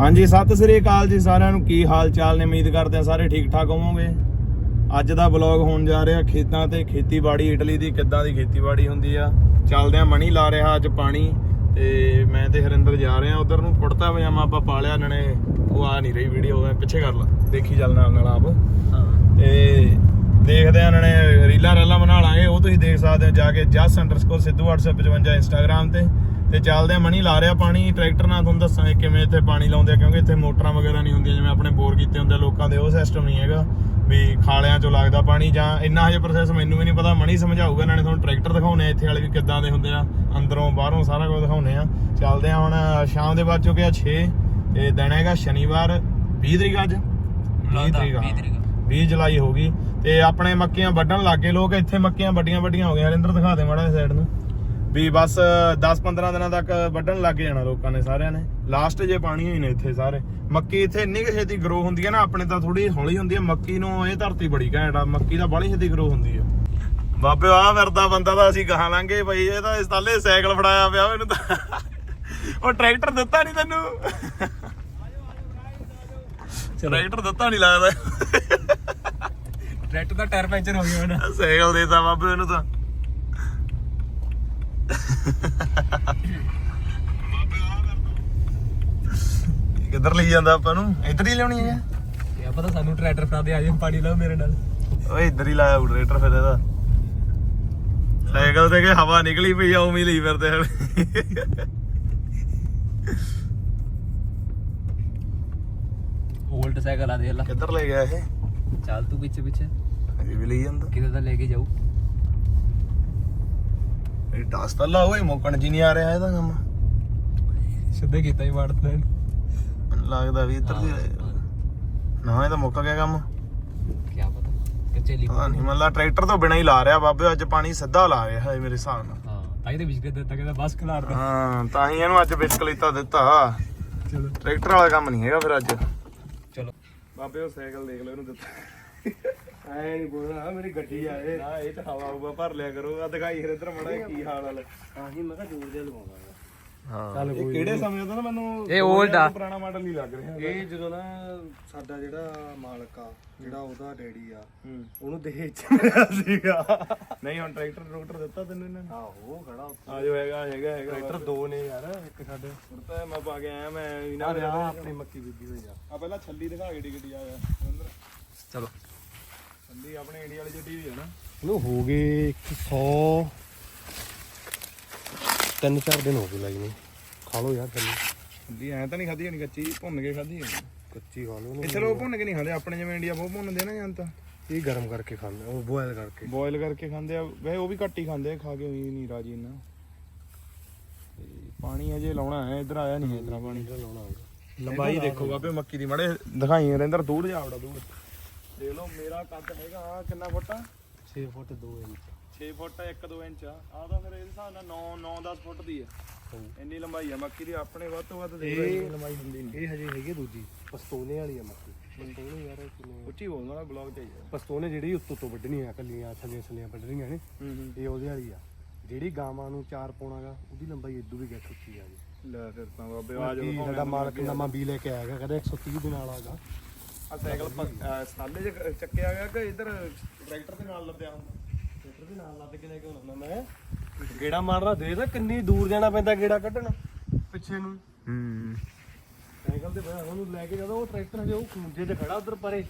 ਹਾਂਜੀ ਸਤਿ ਸ੍ਰੀ ਅਕਾਲ ਜੀ ਸਾਰਿਆਂ ਨੂੰ। ਕੀ ਹਾਲ ਚਾਲ ਨੇ? ਉਮੀਦ ਕਰਦੇ ਆ ਸਾਰੇ ਠੀਕ ਠਾਕ ਹੋਵੋਗੇ। ਅੱਜ ਦਾ ਵਲੌਗ ਹੋਣ ਜਾ ਰਿਹਾ ਖੇਤਾਂ ਤੇ। ਖੇਤੀਬਾੜੀ ਇਟਲੀ ਦੀ ਕਿੱਦਾਂ ਦੀ ਖੇਤੀਬਾੜੀ ਹੁੰਦੀ ਆ। ਚੱਲਦੇ ਆ ਮਣੀ ਲਾ ਰਿਹਾ ਅੱਜ ਪਾਣੀ। ਤੇ ਮੈਂ ਤੇ ਹਰਿੰਦਰ ਜਾ ਰਹੇ ਆ ਉਧਰ ਨੂੰ ਕੁੜਤਾ ਪਜਾਮਾ ਆਪਾਂ ਪਾ ਲਿਆ ਇਹਨਾਂ ਨੇ ਉਹ ਆ ਨਹੀਂ ਰਹੀ ਵੀਡੀਓ ਮੈਂ ਪਿੱਛੇ ਕਰ ਲਾ। ਦੇਖੀ ਚੱਲ ਨਾਲ ਨਾਲ ਆਪ। ਤੇ ਦੇਖਦੇ ਆ ਇਹਨਾਂ ਨੇ ਰੀਲਾਂ ਰੈਲਾਂ ਬਣਾ ਲਾਂਗੇ। ਉਹ ਤੁਸੀਂ ਦੇਖ ਸਕਦੇ ਹੋ ਜਾ ਕੇ ਜਸ ਅੰਡਰਸਕੋਰ ਸਿੱਧੂ 855 ਇੰਸਟਾਗ੍ਰam ਤੇ। ਤੇ ਚੱਲਦੇ ਆ ਮਣੀ ਲਾ ਰਿਹਾ ਪਾਣੀ ਟਰੈਕਟਰ ਨਾਲ ਤੁਹਾਨੂੰ ਦੱਸਾਂਗੇ ਕਿਵੇਂ ਇੱਥੇ ਪਾਣੀ ਲਾਉਂਦੇ ਆ ਕਿਉਂਕਿ ਇੱਥੇ ਮੋਟਰਾਂ ਵਗੈਰਾ ਨਹੀਂ ਹੁੰਦੀਆਂ ਜਿਵੇਂ ਆਪਣੇ ਬੋਰ ਕੀਤੇ ਹੁੰਦੇ ਆ ਲੋਕਾਂ ਦੇ ਉਹ ਸਿਸਟਮ ਨਹੀਂ ਹੈਗਾ ਵੀ ਖਾਲਿਆਂ ਚੋਂ ਲੱਗਦਾ ਪਾਣੀ ਜਾਂ ਇੰਨਾ ਹਜੇ ਪ੍ਰੋਸੈਸ ਮੈਨੂੰ ਵੀ ਨਹੀਂ ਪਤਾ ਮਣੀ ਸਮਝਾਊਗਾ ਇਹਨਾਂ ਨੇ ਤੁਹਾਨੂੰ ਟਰੈਕਟਰ ਦਿਖਾਉਣੇ ਆ ਇੱਥੇ ਵਾਲੇ ਵੀ ਕਿੱਦਾਂ ਦੇ ਹੁੰਦੇ ਆ ਅੰਦਰੋਂ ਬਾਹਰੋਂ ਸਾਰਾ ਕੁਝ ਦਿਖਾਉਣੇ ਆ। ਚੱਲਦੇ ਆ ਹੁਣ ਸ਼ਾਮ ਦੇ ਬਾਅਦ ਚੁੱਕਿਆ 6 ਤੇ ਦਿਨ ਹੈਗਾ ਸ਼ਨੀਵਾਰ 20 ਤਰੀਕ ਅੱਜ? 20 ਤਰੀਕ ਹਾਂ। 20 ਜੁਲਾਈ ਹੋ ਗਈ ਤੇ ਆਪਣੇ ਮੱਕੀਆਂ ਵੱਢਣ ਲੱਗੇ ਲੋਕ ਇੱਥੇ ਮੱਕੀਆਂ ਵੱਡੀਆਂ ਵੱਡੀਆਂ ਹੋ ਗਈਆਂ ਹਰਿੰਦਰ ਦਿਖਾ ਦੇ ਮਾੜਾ ਸਾਈਡ ਨੂੰ। ਵੀ ਬਸ 10-15 ਦਿਨਾਂ ਤੱਕ ਵੱਢਣ ਲੱਗ ਜਾਣਾ ਲੋਕਾਂ ਨੇ ਸਾਰਿਆਂ ਨੇ। ਲਾਸਟ ਜੇ ਪਾਣੀ ਹੋਈ ਨੇ ਇੱਥੇ ਸਾਰੇ। ਮੱਕੀ ਇੱਥੇ ਇੰਨੀ ਕੁ ਛੇਤੀ ਗਰੋ ਹੁੰਦੀ ਹੈ ਨਾ ਆਪਣੇ ਤਾਂ ਥੋੜੀ ਹੌਲੀ ਹੁੰਦੀ ਹੈ। ਮੱਕੀ ਨੂੰ ਇਹ ਧਰਤੀ ਬੜੀ ਘੈਂਟ ਆ ਮੱਕੀ ਦਾ ਬੜੀ ਛੇਤੀ ਗਰੋ ਹੁੰਦੀ ਆ। ਬਾਬੇ ਆ ਫਿਰਦਾ ਬੰਦਾ ਤਾਂ ਅਸੀਂ ਗਾਹਾਂ ਲਾਂਗੇ ਬਈ ਇਹ ਤਾਂ ਇਸ ਤਾਲੇ ਸਾਈਕਲ ਫੜਾਇਆ ਪਿਆ ਮੈਨੂੰ ਤਾਂ। ਉਹ ਟਰੈਕਟਰ ਦਿੱਤਾ ਨਹੀਂ ਤੈਨੂੰ। ਟਰੈਕਟਰ ਦਿੱਤਾ ਨਹੀਂ ਲੱਗਦਾ। ਟਰੈਕਟਰ ਦਾ ਟਾਇਰ ਪੈਂਚਰ ਹੋ ਗਿਆ ਹੁਣ। ਸਾਈਕਲ ਦੇਤਾ ਬਾਬੇ ਉਹਨੂੰ ਤਾਂ। ਕਿੱਧਰ ਲਈ ਜਾਂਦਾ ਆਪਾਂ ਨੂੰ? ਇੱਧਰ ਹੀ ਲਿਆਉਣੀ ਹੈ ਇਹ ਪਤਾ ਸਾਨੂੰ ਟਰੈਕਟਰ ਫੜਾ ਦੇ ਆ ਜਾ ਪਾਣੀ ਲਾਓ ਮੇਰੇ ਨਾਲ। ਓਏ ਇੱਧਰ ਹੀ ਲਾਇਆ ਟਰੈਕਟਰ ਫਿਰ ਇਹਦਾ। ਸਾਈਕਲ ਤੇ ਕਿ ਹਵਾ ਨਿਕਲੀ ਪਈ ਆ ਉਵੇਂ ਲਈ ਫਿਰਦੇ ਹਨ ਓਲਡ ਸਾਈਕਲ ਆ ਦੇਖ ਲਾ। ਕਿੱਧਰ ਲੈ ਗਿਆ ਇਹ? ਚੱਲ ਤੂੰ ਪਿੱਛੇ ਪਿੱਛੇ ਇਹ ਵੀ ਲਈ ਜਾਂਦਾ। ਕਿਤੇ ਤਾਂ ਲੈ ਕੇ ਜਾਊ। ਇਹ ਟਾਸ ਤਾਂ ਲਾ ਓਏ ਮੋਕਣ ਜੀ ਨਹੀਂ ਆ ਰਿਹਾ ਇਹਦਾ ਕੰਮ। ਸਿੱਧੇ ਕੀਤਾ ਹੀ ਮੈਨੂੰ ਲੱਗਦਾ ਵੀ ਇੱਧਰ ਦੀ ਨਾ ਇਹ ਤਾਂ ਮੁੱਕ ਗਿਆ ਕੰਮ। ਕੀ ਪਤਾ ਕੱਚੇ ਪਤਾ ਨਹੀਂ ਮੱਲਾ ਟਰੈਕਟਰ ਤੋਂ ਬਿਨਾਂ ਹੀ ਲਾ ਰਿਹਾ ਬਾਬੇ ਅੱਜ ਪਾਣੀ ਸਿੱਧਾ ਲਾ ਰਿਹਾ ਹੈ ਮੇਰੇ ਹਿਸਾਬ ਨਾਲ। ਹਾਂ ਤਾਈ ਦੇ ਵਿੱਚ ਦਿੱਤਾ ਕਹਿੰਦਾ ਬਸ ਖਲਾਰਦਾ ਹਾਂ ਤਾਂ ਹੀ ਇਹਨੂੰ ਅੱਜ ਬਿਸਕਲੀਤਾ ਦਿੱਤਾ। ਚਲੋ। ਟਰੈਕਟਰ ਵਾਲਾ ਕੰਮ ਨਹੀਂ ਹੈਗਾ ਫਿਰ ਅੱਜ। ਚਲੋ। ਬਾਬੇ ਉਹ ਸਾਈਕਲ ਦੇਖ ਲਓ ਇਹਨੂੰ ਦਿੱਤਾ। ਐ ਨਹੀਂ ਬੋਲਣਾ ਮੇਰੀ ਗੱਡੀ ਆ ਇਹ। ਨਾ ਇਹ ਚ ਹਵਾ ਹੁਵਾ ਭਰ ਲਿਆ ਕਰੋ ਆ ਦਿਖਾਈ ਫਿਰ ਇੱਧਰ ਮੜਾ ਕੀ ਹਾਲ ਵਾਲਾ ਆਹੀ ਮੈਂ ਕਿਹਾ ਜੋਰ ਦੇ ਲਵਾਉਂਦਾ ਹਾਂ। ਇਹ ਕਿਹੜੇ ਸਮੇਂ ਦਾ ਨਾ ਮੈਨੂੰ ਇਹ old ਆ। ਪੁਰਾਣਾ ਮਾਡਲ ਨਹੀਂ ਲੱਗ ਰਿਹਾ ਇਹ ਜਦੋਂ ਨਾ ਸਾਡਾ ਜਿਹੜਾ ਮਾਲਕ ਆ ਜਿਹੜਾ ਉਹਦਾ ਡੈਡੀ ਆ ਉਹਨੂੰ ਦਹੇਜ ਚ ਮਿਲਿਆ ਸੀਗਾ। ਨਹੀਂ ਹੁਣ ਟਰੈਕਟਰ ਟਰੈਕਟਰ ਦਿੱਤਾ ਤੈਨੂੰ ਇਹਨਾਂ ਨੇ? ਆਹੋ ਖੜਾ ਉੱਥੇ। ਆ ਜੋ ਹੈਗਾ ਹੈਗਾ ਹੈਗਾ। ਟਰੈਕਟਰ ਦੋ ਨੇ ਯਾਰ ਇੱਕ ਸਾਡੇ। ਹੁਣ ਤਾਂ ਮੈਂ ਪਾ ਕੇ ਆਇਆ ਮੈਂ ਇਹਨਾਂ ਦੇ ਆਪਣੀ ਮੱਕੀ ਬੀਬੀ ਹੋਈ ਆ। ਆ ਪਹਿਲਾਂ ਛੱਲੀ ਦਿਖਾ ਕੇ ਗੱਡੀ ਆ। ਚਲੋ। ਆਪਣੇ ਇੰਡੀਆ ਵਾਲੀ ਜਿਹੜੀ ਵੀ ਹੈ ਨਾ। ਹੋ ਗਏ 100 ਤਿੰਨ ਚਾਰ ਦਿਨ ਹੋ ਗਏ ਲਾਈ ਨੂੰ। ਖਾ ਲਓ ਯਾਰ ਥੱਲੇ। ਛੱਲੀ ਐ ਤਾਂ ਨਹੀਂ ਖਾਧੀ ਹੋਣੀ ਕੱਚੀ ਭੁੰਨ ਕੇ ਖਾਧੀ ਹੋਣੀ। ਕੱਚੀ ਖਾ ਲਓ ਇੱਥੇ ਲੋਕ ਭੁੰਨ ਕੇ ਨਹੀਂ ਖਾਂਦੇ ਆਪਣੇ ਜਿਵੇਂ ਇੰਡੀਆ ਬਹੁਤ ਭੁੰਨਦੇ ਨਾ ਜਾਂ ਤਾਂ। ਇਹ ਗਰਮ ਕਰਕੇ ਖਾਂਦੇ ਉਹ ਬੋਇਲ ਕਰਕੇ। ਬੋਇਲ ਕਰਕੇ ਖਾਂਦੇ ਆ ਵੈਸੇ ਉਹ ਵੀ ਘੱਟ ਹੀ ਖਾਂਦੇ ਆ ਖਾ ਕੇ ਉਹੀ ਨਹੀਂ ਰਾਜੀ ਇੰਨਾ। ਤੇ ਪਾਣੀ ਹਜੇ ਲਾਉਣਾ ਹੈ ਇਧਰ ਆਇਆ ਨਹੀਂ ਇਤਨਾ ਪਾਣੀ। ਲਾਉਣਾ ਲੰਬਾਈ ਦੇਖੋ ਬਾਬੇ ਮੱਕੀ ਦੀ ਮੜੇ ਦਿਖਾਈ ਰਹਿੰਦਰ ਦੂਰ ਜਾ ਵੜਾ ਦੂਰ। ਦੇਖ ਲਓ ਮੇਰਾ ਕੱਦ ਹੈਗਾ ਆਹ ਕਿੰਨਾ ਫੁੱਟ ਆ? 6 ਫੁੱਟ 2 ਇੰਚ। 6 ਫੁੱਟ 1-2 ਇੰਚ ਆ। ਆਹ ਤਾਂ ਇਹਦੇ ਹਿਸਾਬ ਨਾਲ 9 9-10 ਫੁੱਟ ਦੀ ਆ। ਇੰਨੀ ਲੰਬਾਈ ਆ ਮੱਕੀ ਦੀ ਆਪਣੇ ਵੱਧ ਤੋਂ ਵੱਧ ਦੇਖ ਲਓ ਲੰਬਾਈ ਹੁੰਦੀ ਨਹੀਂ। ਇਹ ਹਜੇ ਹੈਗੀ ਦੂਜੀ ਪਸਤੋਨੇ ਵਾਲੀ ਆ ਮੱਕੀ ਪਸਤੋਨੇ ਯਾਰ ਕਿਵੇਂ ਉੱਚੀ ਬੋਲਣਾ ਬਲੌਗ ਚਾਹੀਦਾ ਪਸਤੋਨੇ ਜਿਹੜੀ ਉੱਤੋਂ ਤੋਂ ਵੱਢਣੀ ਆ ਕੱਲੀਆਂ ਥੱਲੇ ਥੱਲੀਆਂ ਵੱਢਣੀਆਂ ਨੇ ਇਹ ਉਹਦੇ ਵਾਲੀ ਆ। ਜਿਹੜੀ ਗਾਵਾਂ ਨੂੰ ਚਾਰ ਪਾਉਣਾਗਾ ਉਹਦੀ ਲੰਬਾਈ ਇਦੋਂ ਵੀ ਗੱਠ ਉੱਚੀ ਆ ਜੀ। ਲੈ ਫਿਰ ਤਾਂ ਬਾਬੇ ਆ ਬਾਕੀ ਜੋ ਸਾਡਾ ਮਾਲਕ ਨਵਾਂ ਬੀ ਲੈ ਕੇ ਆਏਗਾ ਕਹਿੰਦਾ 130 ਦੇ ਨਾਲ ਆਗਾ ਆ ਸਾਈਕਲ ਸਾਲੇ ਚ ਚੱਕਿਆ ਗਿਆ ਕਿ ਇਧਰ ਟਰੈਕਟਰ ਦੇ ਨਾਲ ਲੱਦਿਆ ਹੁੰਦਾ? ਟਰੈਕਟਰ ਦੇ ਨਾਲ ਲੱਦ ਕੇ ਲੈ ਕੇ ਆਉਣਾ ਮੈਂ। ਗੇੜਾ ਮਾਰਨਾ ਦੇ ਤਾਂ ਕਿੰਨੀ ਦੂਰ ਜਾਣਾ ਪੈਂਦਾ ਗੇੜਾ ਕੱਢਣ। ਪਿੱਛੇ ਨੂੰ। ਹੂੰ। ਸਾਈਕਲ ਤੇ ਬਹਿ ਉਹਨੂੰ ਲੈ ਕੇ ਜਦੋਂ ਉਹ ਟਰੈਕਟਰ ਹਜੇ ਉਹ ਖੂੰਜੇ ਤੇ ਖੜਾ ਉਧਰ ਪਰੇ।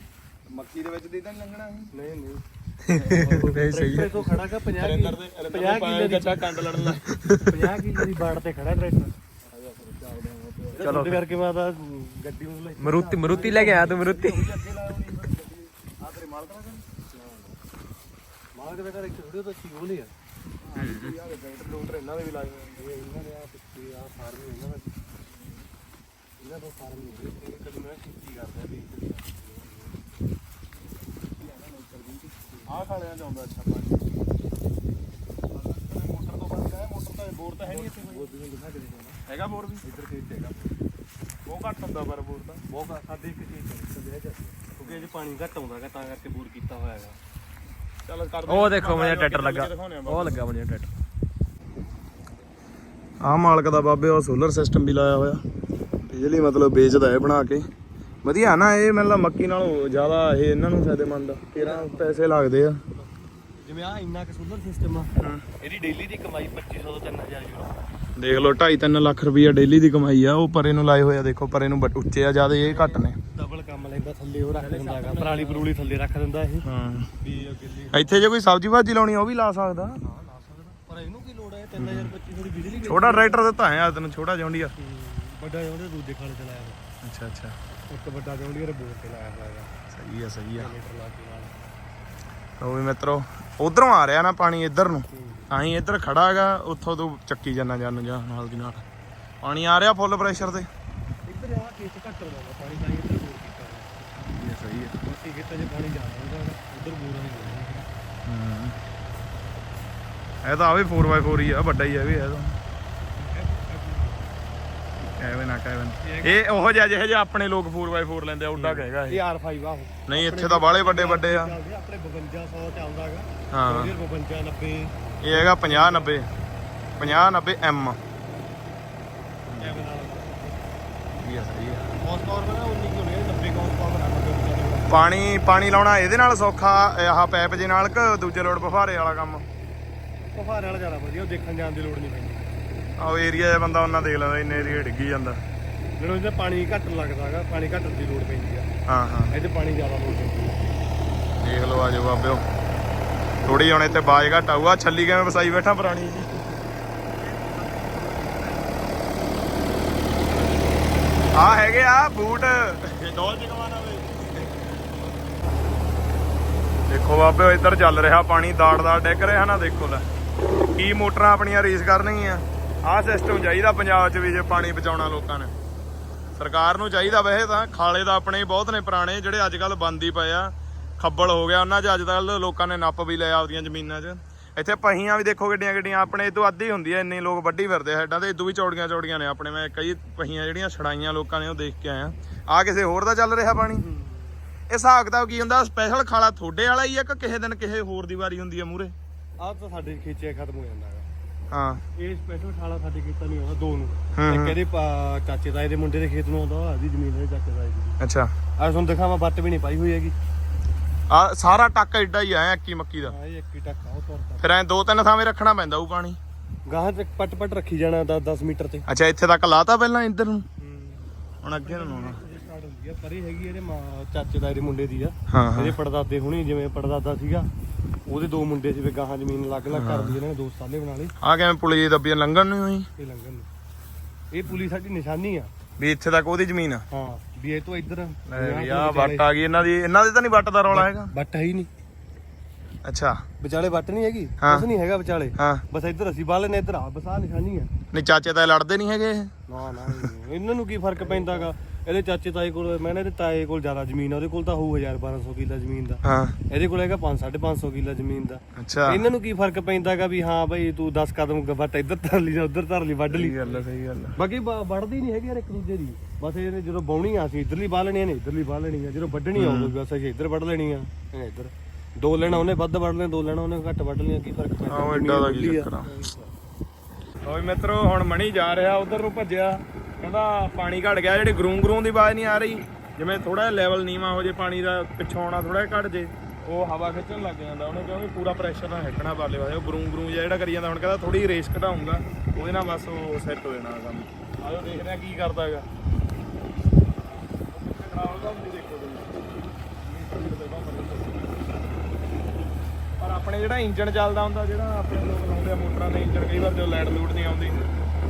ਮੱਕੀ ਦੇ ਵਿੱਚ ਦੀ ਤਾਂ ਨੀ ਲੰਘਣਾ ਸੀ? ਨਹੀਂ ਨਹੀਂ। ਨਹੀਂ ਸਹੀ ਹੈ। ਤੋਂ ਖੜਾ ਕਾ 50 ਰਿੰਦਰ ਦੇ 50 ਕਿੱਲੇ ਦੀ ਗੱਡਾ ਕੰਡ ਲੜਨ ਲੱਗ 50 ਕਿੱਲੇ ਦੀ ਬਾੜ ਤੇ ਖੜਾ ਟਰੈਕਟਰ। ਚਲੋ ਕਰਕੇ ਤਾਂ ਗੱਡੀ ਨੂੰ ਲੈ ਮਰੂਤੀ ਮਰੂਤੀ ਲੈ ਕੇ ਆਇਆ ਤੂੰ ਮਰੂਤੀ। ਆ ਤੇਰੇ ਮਾਲਕ ਦਾ ਮਾਲਕ ਦਾ ਘਰ ਇੱਕ ਵੀਡੀਓ ਤਾਂ ਸੀ ਉਹ ਨਹੀਂ ਆ ਯਾਰ ਟਰੈਕਟਰ ਲੋਟਰ ਇਹਨਾਂ ਦੇ ਵੀ ਲਾਏ ਹੋਏ ਇਹ ਇਹਨਾਂ ਦੇ ਆ ਪਿੱਛੇ ਆ ਫਾਰਮ ਇਹਨਾਂ ਦਾ ਇਹਨਾਂ ਦਾ ਫਾਰਮ ਨਹੀਂ ਇਹ ਕਦੇ ਮੈਂ ਖੇਤੀ ਕਰਦਾ ਵੀ ਆ। ਖਾਲਿਆਂ ਚ ਆਉਂਦਾ ਅੱਛਾ ਪਾਣੀ। ਮੋਟਰ ਤੋਂ ਬੰਦ ਹੈ ਮੋਟਰ ਤਾਂ ਬੋਰ ਤਾਂ ਹੈ ਨਹੀਂ ਇੱਥੇ ਕੋਈ। ਉਹ ਵੀ ਦਿਖਾ ਕੇ ਦੇਣਾ। ਹੈਗਾ ਬੋਰ ਵੀ? ਇੱਧਰ ਖੇਤ ਹੈਗਾ ਘੱਟ ਹੁੰਦਾ ਪਰ ਬੋਰ ਤਾਂ। ਬਹੁਤ ਸਾਡੇ ਇੱਕ ਚੀਜ਼ ਚੱਲਦੀ ਹੈ ਕਿਉਂਕਿ ਇਹ ਪਾਣੀ ਘੱਟ ਆਉਂਦਾ ਗਾ ਤਾਂ ਕਰਕੇ ਬੋਰ ਕੀਤਾ ਹੋਇਆ ਹੈਗਾ। ਚੱਲ ਕਰ ਉਹ ਦੇਖੋ ਮੈਨੂੰ ਟਰੈਕਟਰ ਲੱਗਾ। ਉਹ ਲੱਗਾ ਮੈਨੂੰ ਟਰੈਕਟਰ। ਆ ਮਾਲਕ ਦਾ ਬਾਬੇ ਉਹ ਸੋਲਰ ਸਿਸਟਮ ਵੀ ਲਾਇਆ ਹੋਇਆ। ਬਿਜਲੀ ਮਤਲਬ ਵੇਚਦਾ ਹੈ ਬਣਾ ਕੇ। ਵਧੀਆ ਨਾ ਇਹ ਮਤਲਬ ਮੱਕੀ ਨਾਲੋਂ ਜ਼ਿਆਦਾ ਇਹ ਇਹਨਾਂ ਨੂੰ ਫਾਇਦੇਮੰਦ ਆ। ਤੇਰਾ ਪੈਸੇ ਲੱਗਦੇ ਆ। ਜਿਵੇਂ ਆ ਇੰਨਾ ਕੁ ਸੋਲਰ ਸਿਸਟਮ ਆ। ਇਹਦੀ ਡੇਲੀ ਦੀ ਕਮਾਈ 2500 ਤੋਂ 3000 ਯੂਰੋ ਦੇਖ ਲਓ 2.5 ਲੱਖ ਰੁਪਈਆ ਡੇਲੀ ਦੀ ਕਮਾਈ ਆ ਉਹ ਪਰੇ ਨੂੰ ਲਾਏ ਹੋਏ ਆ ਦੇਖੋ ਪਰੇ ਨੂੰ ਉੱਚੇ ਆ ਜ਼ਿਆਦਾ ਇਹ ਘੱਟ ਨੇ। ਡਬਲ ਕੰਮ ਲੈਂਦਾ ਥੱਲੇ ਉਹ ਰੱਖ ਦਿੰਦਾ ਹੈਗਾ ਪਰਾਲੀ ਪਰੂਲੀ ਥੱਲੇ ਰੱਖ ਦਿੰਦਾ ਇਹ। ਹਾਂ। ਇੱਥੇ ਜੇ ਕੋਈ ਸਬਜ਼ੀ ਭਾਜੀ ਲਾਉਣੀ ਉਹ ਵੀ ਲਾ ਸਕਦਾ। ਹਾਂ ਲਾ ਸਕਦਾ ਪਰ ਇਹਨੂੰ ਕੀ ਲੋੜ ਹੈ 3025 ਦੀ ਬਿਜਲੀ ਛੋਟਾ ਟਰੈਕਟਰ ਦਿੱਤਾ ਹੈ ਆ ਤੈਨੂੰ ਛੋਟਾ ਜੌਂਡੀਆ ਵੱਡਾ ਉਹਦੇ ਦੂਜੇ ਖਾਲੇ ਚਲਾਇਆ ਹੋਇਆ। ਅੱਛਾ ਅੱਛਾ। ਇੱਕ ਵੱਡਾ ਜੌਂਡੀਅਰ ਬੋਰ ਤੇ ਲਾਇਆ ਹੋਇਆ ਸਹੀ ਆ ਸਹੀ ਆ। ਮੀਟਰ ਲਾ ਕੇ ਨਾਲ। ਉਹ ਵੀ ਮਿੱਤਰੋ ਉਧਰੋਂ ਆ ਰਿਹਾ ਨਾ ਪਾਣੀ ਇੱਧਰ ਨੂੰ। ਅਸੀਂ ਇੱਧਰ ਖੜਾ ਹੈਗਾ ਉੱਥੋਂ ਤੂੰ ਚੱਕੀ ਜਾਣਾ ਜਾਨੂੰ ਜਾ ਨਾਲ ਦੀ ਨਾਲ। ਪਾਣੀ ਆ ਰਿਹਾ ਫੁੱਲ ਪ੍ਰੈਸ਼ਰ ਤੇ। ਇੱਧਰ ਆ ਖੇਤ ਘੱਟ ਹੁੰਦਾ ਪਾਣੀ ਤਾਂ ਹੀ ਇੱਧਰ ਬੋਰ ਕੀਤਾ ਇਹ ਸਹੀ ਹੈ। ਬਾਕੀ ਖੇਤਾਂ 'ਚ ਪਾਣੀ ਜ਼ਿਆਦਾ ਹੁੰਦਾ ਉੱਧਰ ਬੋਰਾਂ ਨਹੀਂ ਹੋਣੀ ਇਹ ਤਾਂ ਆ ਵੀ 4x4 ਹੀ ਆ ਵੱਡਾ ਹੀ ਆ ਵੀ ਇਹ ਤਾਂ। ਕੈਵਨ ਆ ਕੈਵਨ ਇਹ ਉਹੋ ਜਿਹਾ ਜਿਹੇ ਜਿਹਾ ਆਪਣੇ ਲੋਕ 4x4 ਲੈਂਦੇ ਆ ਉੱਡਾ ਕਹੇਗਾ ਇਹ। ਇਹ R5 ਆ ਉਹ। ਨਹੀਂ ਇੱਥੇ ਤਾਂ ਬਾਲੇ ਵੱਡੇ ਵੱਡੇ ਆ। ਚੱਲਦੇ ਆ, ਆਪਣੇ 5200 ਚ ਆਉਂਦਾ ਹੈਗਾ ਹਾਂ। ਜੌਂਡੀਅਰ 52 90 ਇਹ ਹੈਗਾ 50 90 50 90 M ਐਵੇਂ ਨਾਲ ਇਹ ਸਹੀ ਹੈ ਹੌਸ ਪਾਵਰ ਬਣਾ 19 ਕਿ ਹੋਣੀ 90 ਹੌਸ ਪਾਵਰ ਆ ਮਤਲਬ ਪਾਣੀ ਪਾਣੀ ਲਾਉਣਾ ਇਹਦੇ ਨਾਲ ਸੌਖਾ ਇਹ ਆਹ ਪੈਪ ਜੇ ਨਾਲ ਕਿ ਦੂਜੇ ਲੋਡ ਬਫਾਰੇ ਵਾਲਾ ਕੰਮ? ਪਹਾੜ ਵਾਲਾ ਜ਼ਿਆਦਾ ਵਧੀਆ ਉਹ ਦੇਖਣ ਜਾਣ ਦੀ ਲੋੜ ਨਹੀਂ ਪੈਂਦੀ। ਆਹ ਏਰੀਆ ਜਿਹਾ ਬੰਦਾ ਉਹਨਾਂ ਦੇਖ ਲੈਂਦਾ ਇੰਨੇ ਏਰੀਆ ਡਿੱਗੀ ਜਾਂਦਾ। ਜਦੋਂ ਇਹਦਾ ਪਾਣੀ ਘੱਟ ਲੱਗਦਾ ਹੈਗਾ ਪਾਣੀ ਘੱਟ ਦੀ ਲੋੜ ਪੈਂਦੀ ਆ। ਹਾਂ ਹਾਂ। ਇਹਦੇ ਪਾਣੀ ਜ਼ਿਆਦਾ ਲੋੜ ਪੈਂਦੀ ਆ। ਦੇਖ ਲਓ ਆਜੋ ਬਾਬਿਓ। ਥੋੜੀ ਹੁਣ ਇੱਥੇ ਬਾਜ ਘਟ ਆਊਗਾ। ਛੱਲੀ ਕਿਵੇਂ ਵਸਾਈ ਬੈਠਾ ਪੁਰਾਣੀ ਜੀ? ਆ ਹੈਗੇ ਆ ਬੂਟ। ਡੋਲ ਚਕਵਾਣਾ ਵੇ ਦੇਖੋ ਬਾਬਿਓ ਇੱਧਰ ਚੱਲ ਰਿਹਾ ਪਾਣੀ ਦਾੜ ਦਾੜ ਡਿੱਗ ਰਿਹਾ ਨਾ ਦੇਖੋ ਲੈ। ਕੀ ਮੋਟਰਾਂ ਆਪਣੀਆਂ ਰੀਸ ਕਰਨਗੀਆਂ। ਆਹ ਸਿਸਟਮ ਚਾਹੀਦਾ ਪੰਜਾਬ 'ਚ ਵੀ ਜੇ ਪਾਣੀ ਬਚਾਉਣਾ ਲੋਕਾਂ ਨੇ। ਸਰਕਾਰ ਨੂੰ ਚਾਹੀਦਾ ਵੈਸੇ ਤਾਂ, ਖਾਲੇ ਦਾ ਆਪਣੇ ਬਹੁਤ ਨੇ ਪੁਰਾਣੇ, ਜਿਹੜੇ ਅੱਜ ਕੱਲ ਬੰਦ ਹੀ ਪਏ ਆ। ਖੱਬਲ ਹੋ ਗਿਆ, ਉਹਨਾਂ 'ਚ ਅੱਜ ਕੱਲ ਲੋਕਾਂ ਨੇ ਨੱਪ ਵੀ ਲਿਆ ਆਪਦੀਆਂ ਜ਼ਮੀਨਾਂ 'ਚ। ਇੱਥੇ ਪਹੀਆਂ ਵੀ ਦੇਖੋ ਗੱਡੀਆਂ ਗੱਡੀਆਂ ਆਪਣੇ ਤੋਂ ਅੱਧੀ ਹੁੰਦੀ ਆ, ਇੰਨੇ ਲੋਕ ਵੱਢੀ ਫਿਰਦੇ ਆ ਹੈਡਾਂ ਤੇ ਇਦੋਂ ਵੀ ਚੌੜੀਆਂ ਚੌੜੀਆਂ ਨੇ ਆਪਣੇ। ਮੈਂ ਕਈ ਪਹੀਆਂ ਜਿਹੜੀਆਂ ਛੜਾਈਆਂ ਲੋਕਾਂ ਨੇ ਉਹ ਦੇਖ ਕੇ ਆਇਆ। ਆ ਕਿਸੇ ਹੋਰ ਦਾ ਚੱਲ ਰਿਹਾ ਪਾਣੀ? ਇਹ ਹਿਸਾਬ ਕਿਤਾਬ ਕੀ ਹੁੰਦਾ ਸਪੈਸ਼ਲ ਖਾਲਾ ਤੁਹਾਡੇ ਵਾਲਾ ਹੀ ਆ ਕਿ ਕਿਸੇ ਦਿਨ ਕਿਸੇ ਹੋਰ ਦੀ ਵਾਰੀ ਹੁੰਦੀ ਆ ਮੂਰੇ ਆਹ ਤਾਂ ਸਾਡੇ ਖੇਚੇ ਖਤਮ ਹੋ ਜਾਂਦਾ। ਹਾਂ। ਇਹ ਸਪੈਸ਼ਲ ਖਾਲਾ ਸਾਡੇ ਖੇਤਾਂ ਨਹੀਂ ਆਉਂਦਾ ਦੋ ਨੂੰ। ਹੂੰ, ਇੱਕ ਹੂੰ। ਇਹਦੇ ਪਾ- ਚਾਚੇ ਤਾਏ ਦੇ ਮੁੰਡੇ ਦੇ ਖੇਤ ਨੂੰ ਆਉਂਦਾ ਆਦੀ ਜ਼ਮੀਨ ਦੇ ਚਾਚੇ ਤਾਏ ਦੀ। ਅੱਛਾ। ਆ ਤੁਹਾਨੂੰ ਦਿਖਾਵਾਂ ਬੱਟ ਵੀ ਨਹੀਂ ਪਾਈ ਹੋਈ ਹੈਗੀ। ਆ ਸਾਰਾ ਟੱਕ ਐਡਾ ਹੀ ਆ ਐਕੀ ਮੱਕੀ ਦਾ। ਹਾਂ ਇਹ ਇੱਕ ਹੀ ਟੱਕਾ ਉਹ ਤੁਰਦਾ ਫਿਰ ਐ ਦੋ ਤਿੰਨ ਥਾਵੇਂ ਰੱਖਣਾ ਪੈਂਦਾ ਉਹ ਪਾਣੀ। ਗਾਹਾਂ ਤੇ ਪੱਟ ਪੱਟ ਰੱਖੀ ਜਾਣਾ 10 10 ਮੀਟਰ ਤੇ। ਅੱਛਾ ਇੱਥੇ ਤੱਕ ਲਾਤਾ ਪਹਿਲਾਂ ਇੱਧਰ ਨੂੰ? ਹੁਣ ਅੱਗੇ ਨੂੰ ਲਾਉਣਾ। ਸਟਾਰਟ ਹੁੰਦੀ ਆ ਪਰੇ ਹੈਗੀ ਇਹਦੇ ਮਾਂ ਚਾਚੇ ਤਾਏ ਦੇ ਮੁੰਡੇ ਦੀ ਆ। ਹਾਂ ਹਾਂ। ਇਹਦੇ ਪੜਦਾਦੇ ਹੁਣੀ ਜਿਵੇਂ ਪੜਦਾਦਾ ਸੀਗਾ। ਉਹਦੇ ਦੋ ਮੁੰਡੇ ਸੀ ਵੀ ਗਾਹਾਂ ਜ਼ਮੀਨ ਅਲੱਗ-ਅਲੱਗ ਕਰ ਲਈ ਇਹਨਾਂ ਨੇ ਦੋ ਸਾਲੇ ਬਣਾ ਲਏ ਆ ਕਿਵੇਂ ਪੁਲੀ ਦੀ ਦੱਬੀਆਂ ਲੰਘਣ ਨੂੰ ਹੋਈ ਇਹ ਲੰਘਣ ਨੂੰ। ਇਹ ਪੁਲਿਸ ਸਾਡੀ ਨਿਸ਼ਾਨੀ ਆ। ਵੀ ਇੱਥੇ ਤੱਕ ਉਹਦੀ ਜ਼ਮੀਨ ਆ। ਹਾਂ ਵੀ ਇਹ ਤੋਂ ਇੱਧਰ ਆ ਵੱਟ ਆ ਗਈ ਇਹਨਾਂ ਦੀ। ਇਹਨਾਂ ਦੇ ਤਾਂ ਨਹੀਂ ਵੱਟ ਦਾ ਰੌਲਾ ਹੈਗਾ। ਬੱਟ ਹੈ ਹੀ ਨਹੀਂ। ਅੱਛਾ। ਵਿਚਾਲੇ ਬੱਟ ਨਹੀਂ ਹੈਗੀ। ਕੁਛ ਨਹੀਂ ਹੈਗਾ ਵਿਚਾਲੇ। ਹਾਂ। ਬਸ ਇੱਧਰ ਅਸੀਂ ਬਾਲੇ ਨੇ ਇੱਧਰ ਆ ਬਸ ਆ ਨਿਸ਼ਾਨੀ ਆ। ਨਹੀਂ ਚਾਚੇ ਤਾਂ ਲੜਦੇ ਨਹੀਂ ਹੈਗੇ ਨਾ ਨਾ ਇਹਨਾਂ ਨੂੰ ਕੀ ਫ਼ਰਕ ਪੈਂਦਾਗਾ? ਇਹਦੇ ਚਾਚੇ ਤਾਏ ਕੋਲ ਮੈਂ ਨਾ ਇਹਦੇ ਤਾਏ ਕੋਲ ਜ਼ਿਆਦਾ ਜ਼ਮੀਨ ਆ ਉਹਦੇ ਕੋਲ ਤਾਂ ਹੋਊ 1000 1200 ਕਿੱਲਾ ਜ਼ਮੀਨ ਦਾ। ਹਾਂ। ਇਹਦੇ ਕੋਲ ਹੈਗਾ 5 550 ਕਿੱਲਾ ਜ਼ਮੀਨ ਦਾ। ਅੱਛਾ। ਇਹਨਾਂ ਨੂੰ ਕੀ ਫ਼ਰਕ ਪੈਂਦਾਗਾ ਵੀ ਹਾਂ ਭਾਈ ਤੂੰ 10 ਕਦਮ ਵੱਟ ਇੱਧਰ ਧਰ ਲਈ ਜਾਂ ਉੱਧਰ ਧਰ ਲਈ ਵੱਢ ਲਈ। ਸਹੀ ਗੱਲ ਸਹੀ ਗੱਲ ਬਾਕੀ ਵੱਢਦੀ ਨਹੀਂ ਹੈਗੀ ਯਾਰ ਇੱਕ ਦੂਜੇ ਦੀ। ਬਸ ਇਹਨੇ ਜਦੋਂ ਬਾਉਣੀ ਆ ਅਸੀਂ ਇੱਧਰਲੀ ਬਾਹ ਲੈਣੀ ਨੇ ਇੱਧਰਲੀ ਬਾਹ ਲੈਣੀ ਆ। ਜਦੋਂ ਵੱਢਣੀ ਆਊਗੀ ਬਸ ਅਸੀਂ ਇੱਧਰ ਵੱਢ ਲੈਣੀ ਆ ਇਹਨੇ ਇੱਧਰ। ਦੋ ਲੈਣਾ ਉਹਨੇ ਵੱਧ ਵੱਢ ਲੈਣਾ ਦੋ ਲੈਣਾ ਉਹਨੇ ਘੱਟ ਵੱਢ ਲੈਣਾ ਕੀ ਫ਼ਰਕ ਪੈਂਦਾ? ਆਹ ਐਡਾ ਦਾ ਕੀ ਚੱਕਰ ਆ। ਓਏ ਮਿੱਤਰੋ ਹੁਣ ਮਣੀ ਜਾ ਰਿਹਾ ਉਧਰ ਨੂੰ ਭੱਜਿਆ। ਕਹਿੰਦਾ ਪਾਣੀ ਘਟ ਗਿਆ, ਜਿਹੜੀ ਗਰੂੰ ਗਰੂੰ ਦੀ ਆਵਾਜ਼ ਨਹੀਂ ਆ ਰਹੀ। ਜਿਵੇਂ ਥੋੜਾ ਲੈਵਲ ਨੀਵਾ ਹੋ ਜੇ, ਪਾਣੀ ਦਾ ਪਿੱਛੋਂ ਆਉਣਾ ਥੋੜਾ ਘਟ ਜੇ। ਉਹ ਹਵਾ ਖਿੱਚਣ ਲੱਗ ਜਾਂਦਾ, ਉਹਨੇ ਕਿਉਂਕਿ ਪੂਰਾ ਪ੍ਰੈਸ਼ਰ ਨਾਲ ਹੈਕਣਾ ਬਾਲੇ ਵਾਲੇ ਉਹ ਗਰੂੰ ਗਰੂੰ ਜਿਹੜਾ ਕਰੀ ਜਾਂਦਾ, ਹੁਣ ਕਹਿੰਦਾ ਥੋੜੀ ਰੇਸ ਘਟਾਉਂਗਾ। ਉਹਦੇ ਨਾਲ ਬਸ ਉਹ ਸੈੱਟ ਹੋ ਜਾਣਾ ਕੰਮ। ਆਜੋ ਦੇਖਦੇ ਆ ਕੀ ਕਰਦਾ ਹੈਗਾ। ਪਰ ਆਪਣੇ ਜਿਹੜਾ ਇੰਜਣ ਚੱਲਦਾ ਹੁੰਦਾ, ਜਿਹੜਾ ਆਪਣੇ ਲੋਕ ਲਾਉਂਦੇ ਆ ਮੋਟਰਾਂ ਦੇ ਇੰਜਨ ਕਈ ਵਾਰ ਜਦੋਂ ਲਾਈਟ ਲੂਟ ਨਹੀਂ ਆਉਂਦੀ।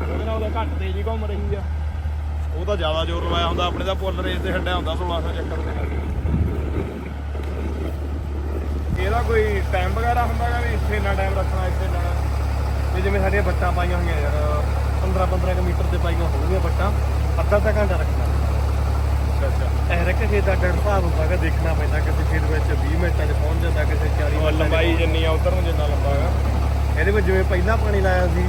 ਉਹਦੇ ਨਾਲ ਉਹਦਾ ਘੱਟ ਤੇਜ਼ੀ ਘੁੰਮ ਰਹੀ ਆ। ਉਹ ਤਾਂ ਜ਼ਿਆਦਾ ਜ਼ੋਰ ਲਵਾਇਆ ਹੁੰਦਾ ਆਪਣੇ ਦਾ ਪੁੱਲ ਰੇਸ ਤੇ ਛੱਡਿਆ ਹੁੰਦਾ 1600 ਚੱਕਰ ਦੇ ਨਾਲ ਇਹਦਾ ਕੋਈ ਟਾਈਮ ਵਗੈਰਾ ਹੁੰਦਾਗਾ ਵੀ ਇੱਥੇ ਇੰਨਾ ਟਾਈਮ ਰੱਖਣਾ ਇੱਥੇ ਇੰਨਾ ਇਹ ਜਿਵੇਂ ਸਾਡੀਆਂ ਬੱਟਾਂ ਪਾਈਆਂ ਹੋਈਆਂ ਯਾਰ 15 15 ਮੀਟਰ ਤੇ ਪਾਈਆਂ ਹੋਣਗੀਆਂ ਬੱਟਾਂ ਅੱਧਾ ਅੱਧਾ ਘੰਟਾ ਰੱਖਣਾ। ਅੱਛਾ ਅੱਛਾ। ਇਹ ਰੱਖ ਖੇਤ ਦਾ ਡਰ ਹਿਸਾਬ ਹੁੰਦਾ ਕਿ ਦੇਖਣਾ ਪੈਂਦਾ ਕਿਸੇ ਖੇਤ ਵਿੱਚ 20 ਮਿੰਟਾਂ 'ਚ ਪਹੁੰਚ ਜਾਂਦਾ ਕਿਸੇ 40 ਉਹ ਮਿੰਟਾਂ 'ਚ ਲੰਬਾਈ ਜਿੰਨੀ ਆ ਉਧਰ ਨੂੰ ਜਿੰਨਾ ਲੰਬਾ ਹੈਗਾ ਇਹਦੇ ਵਿੱਚ ਜਿਵੇਂ ਪਹਿਲਾਂ ਪਾਣੀ ਲਾਇਆ ਸੀ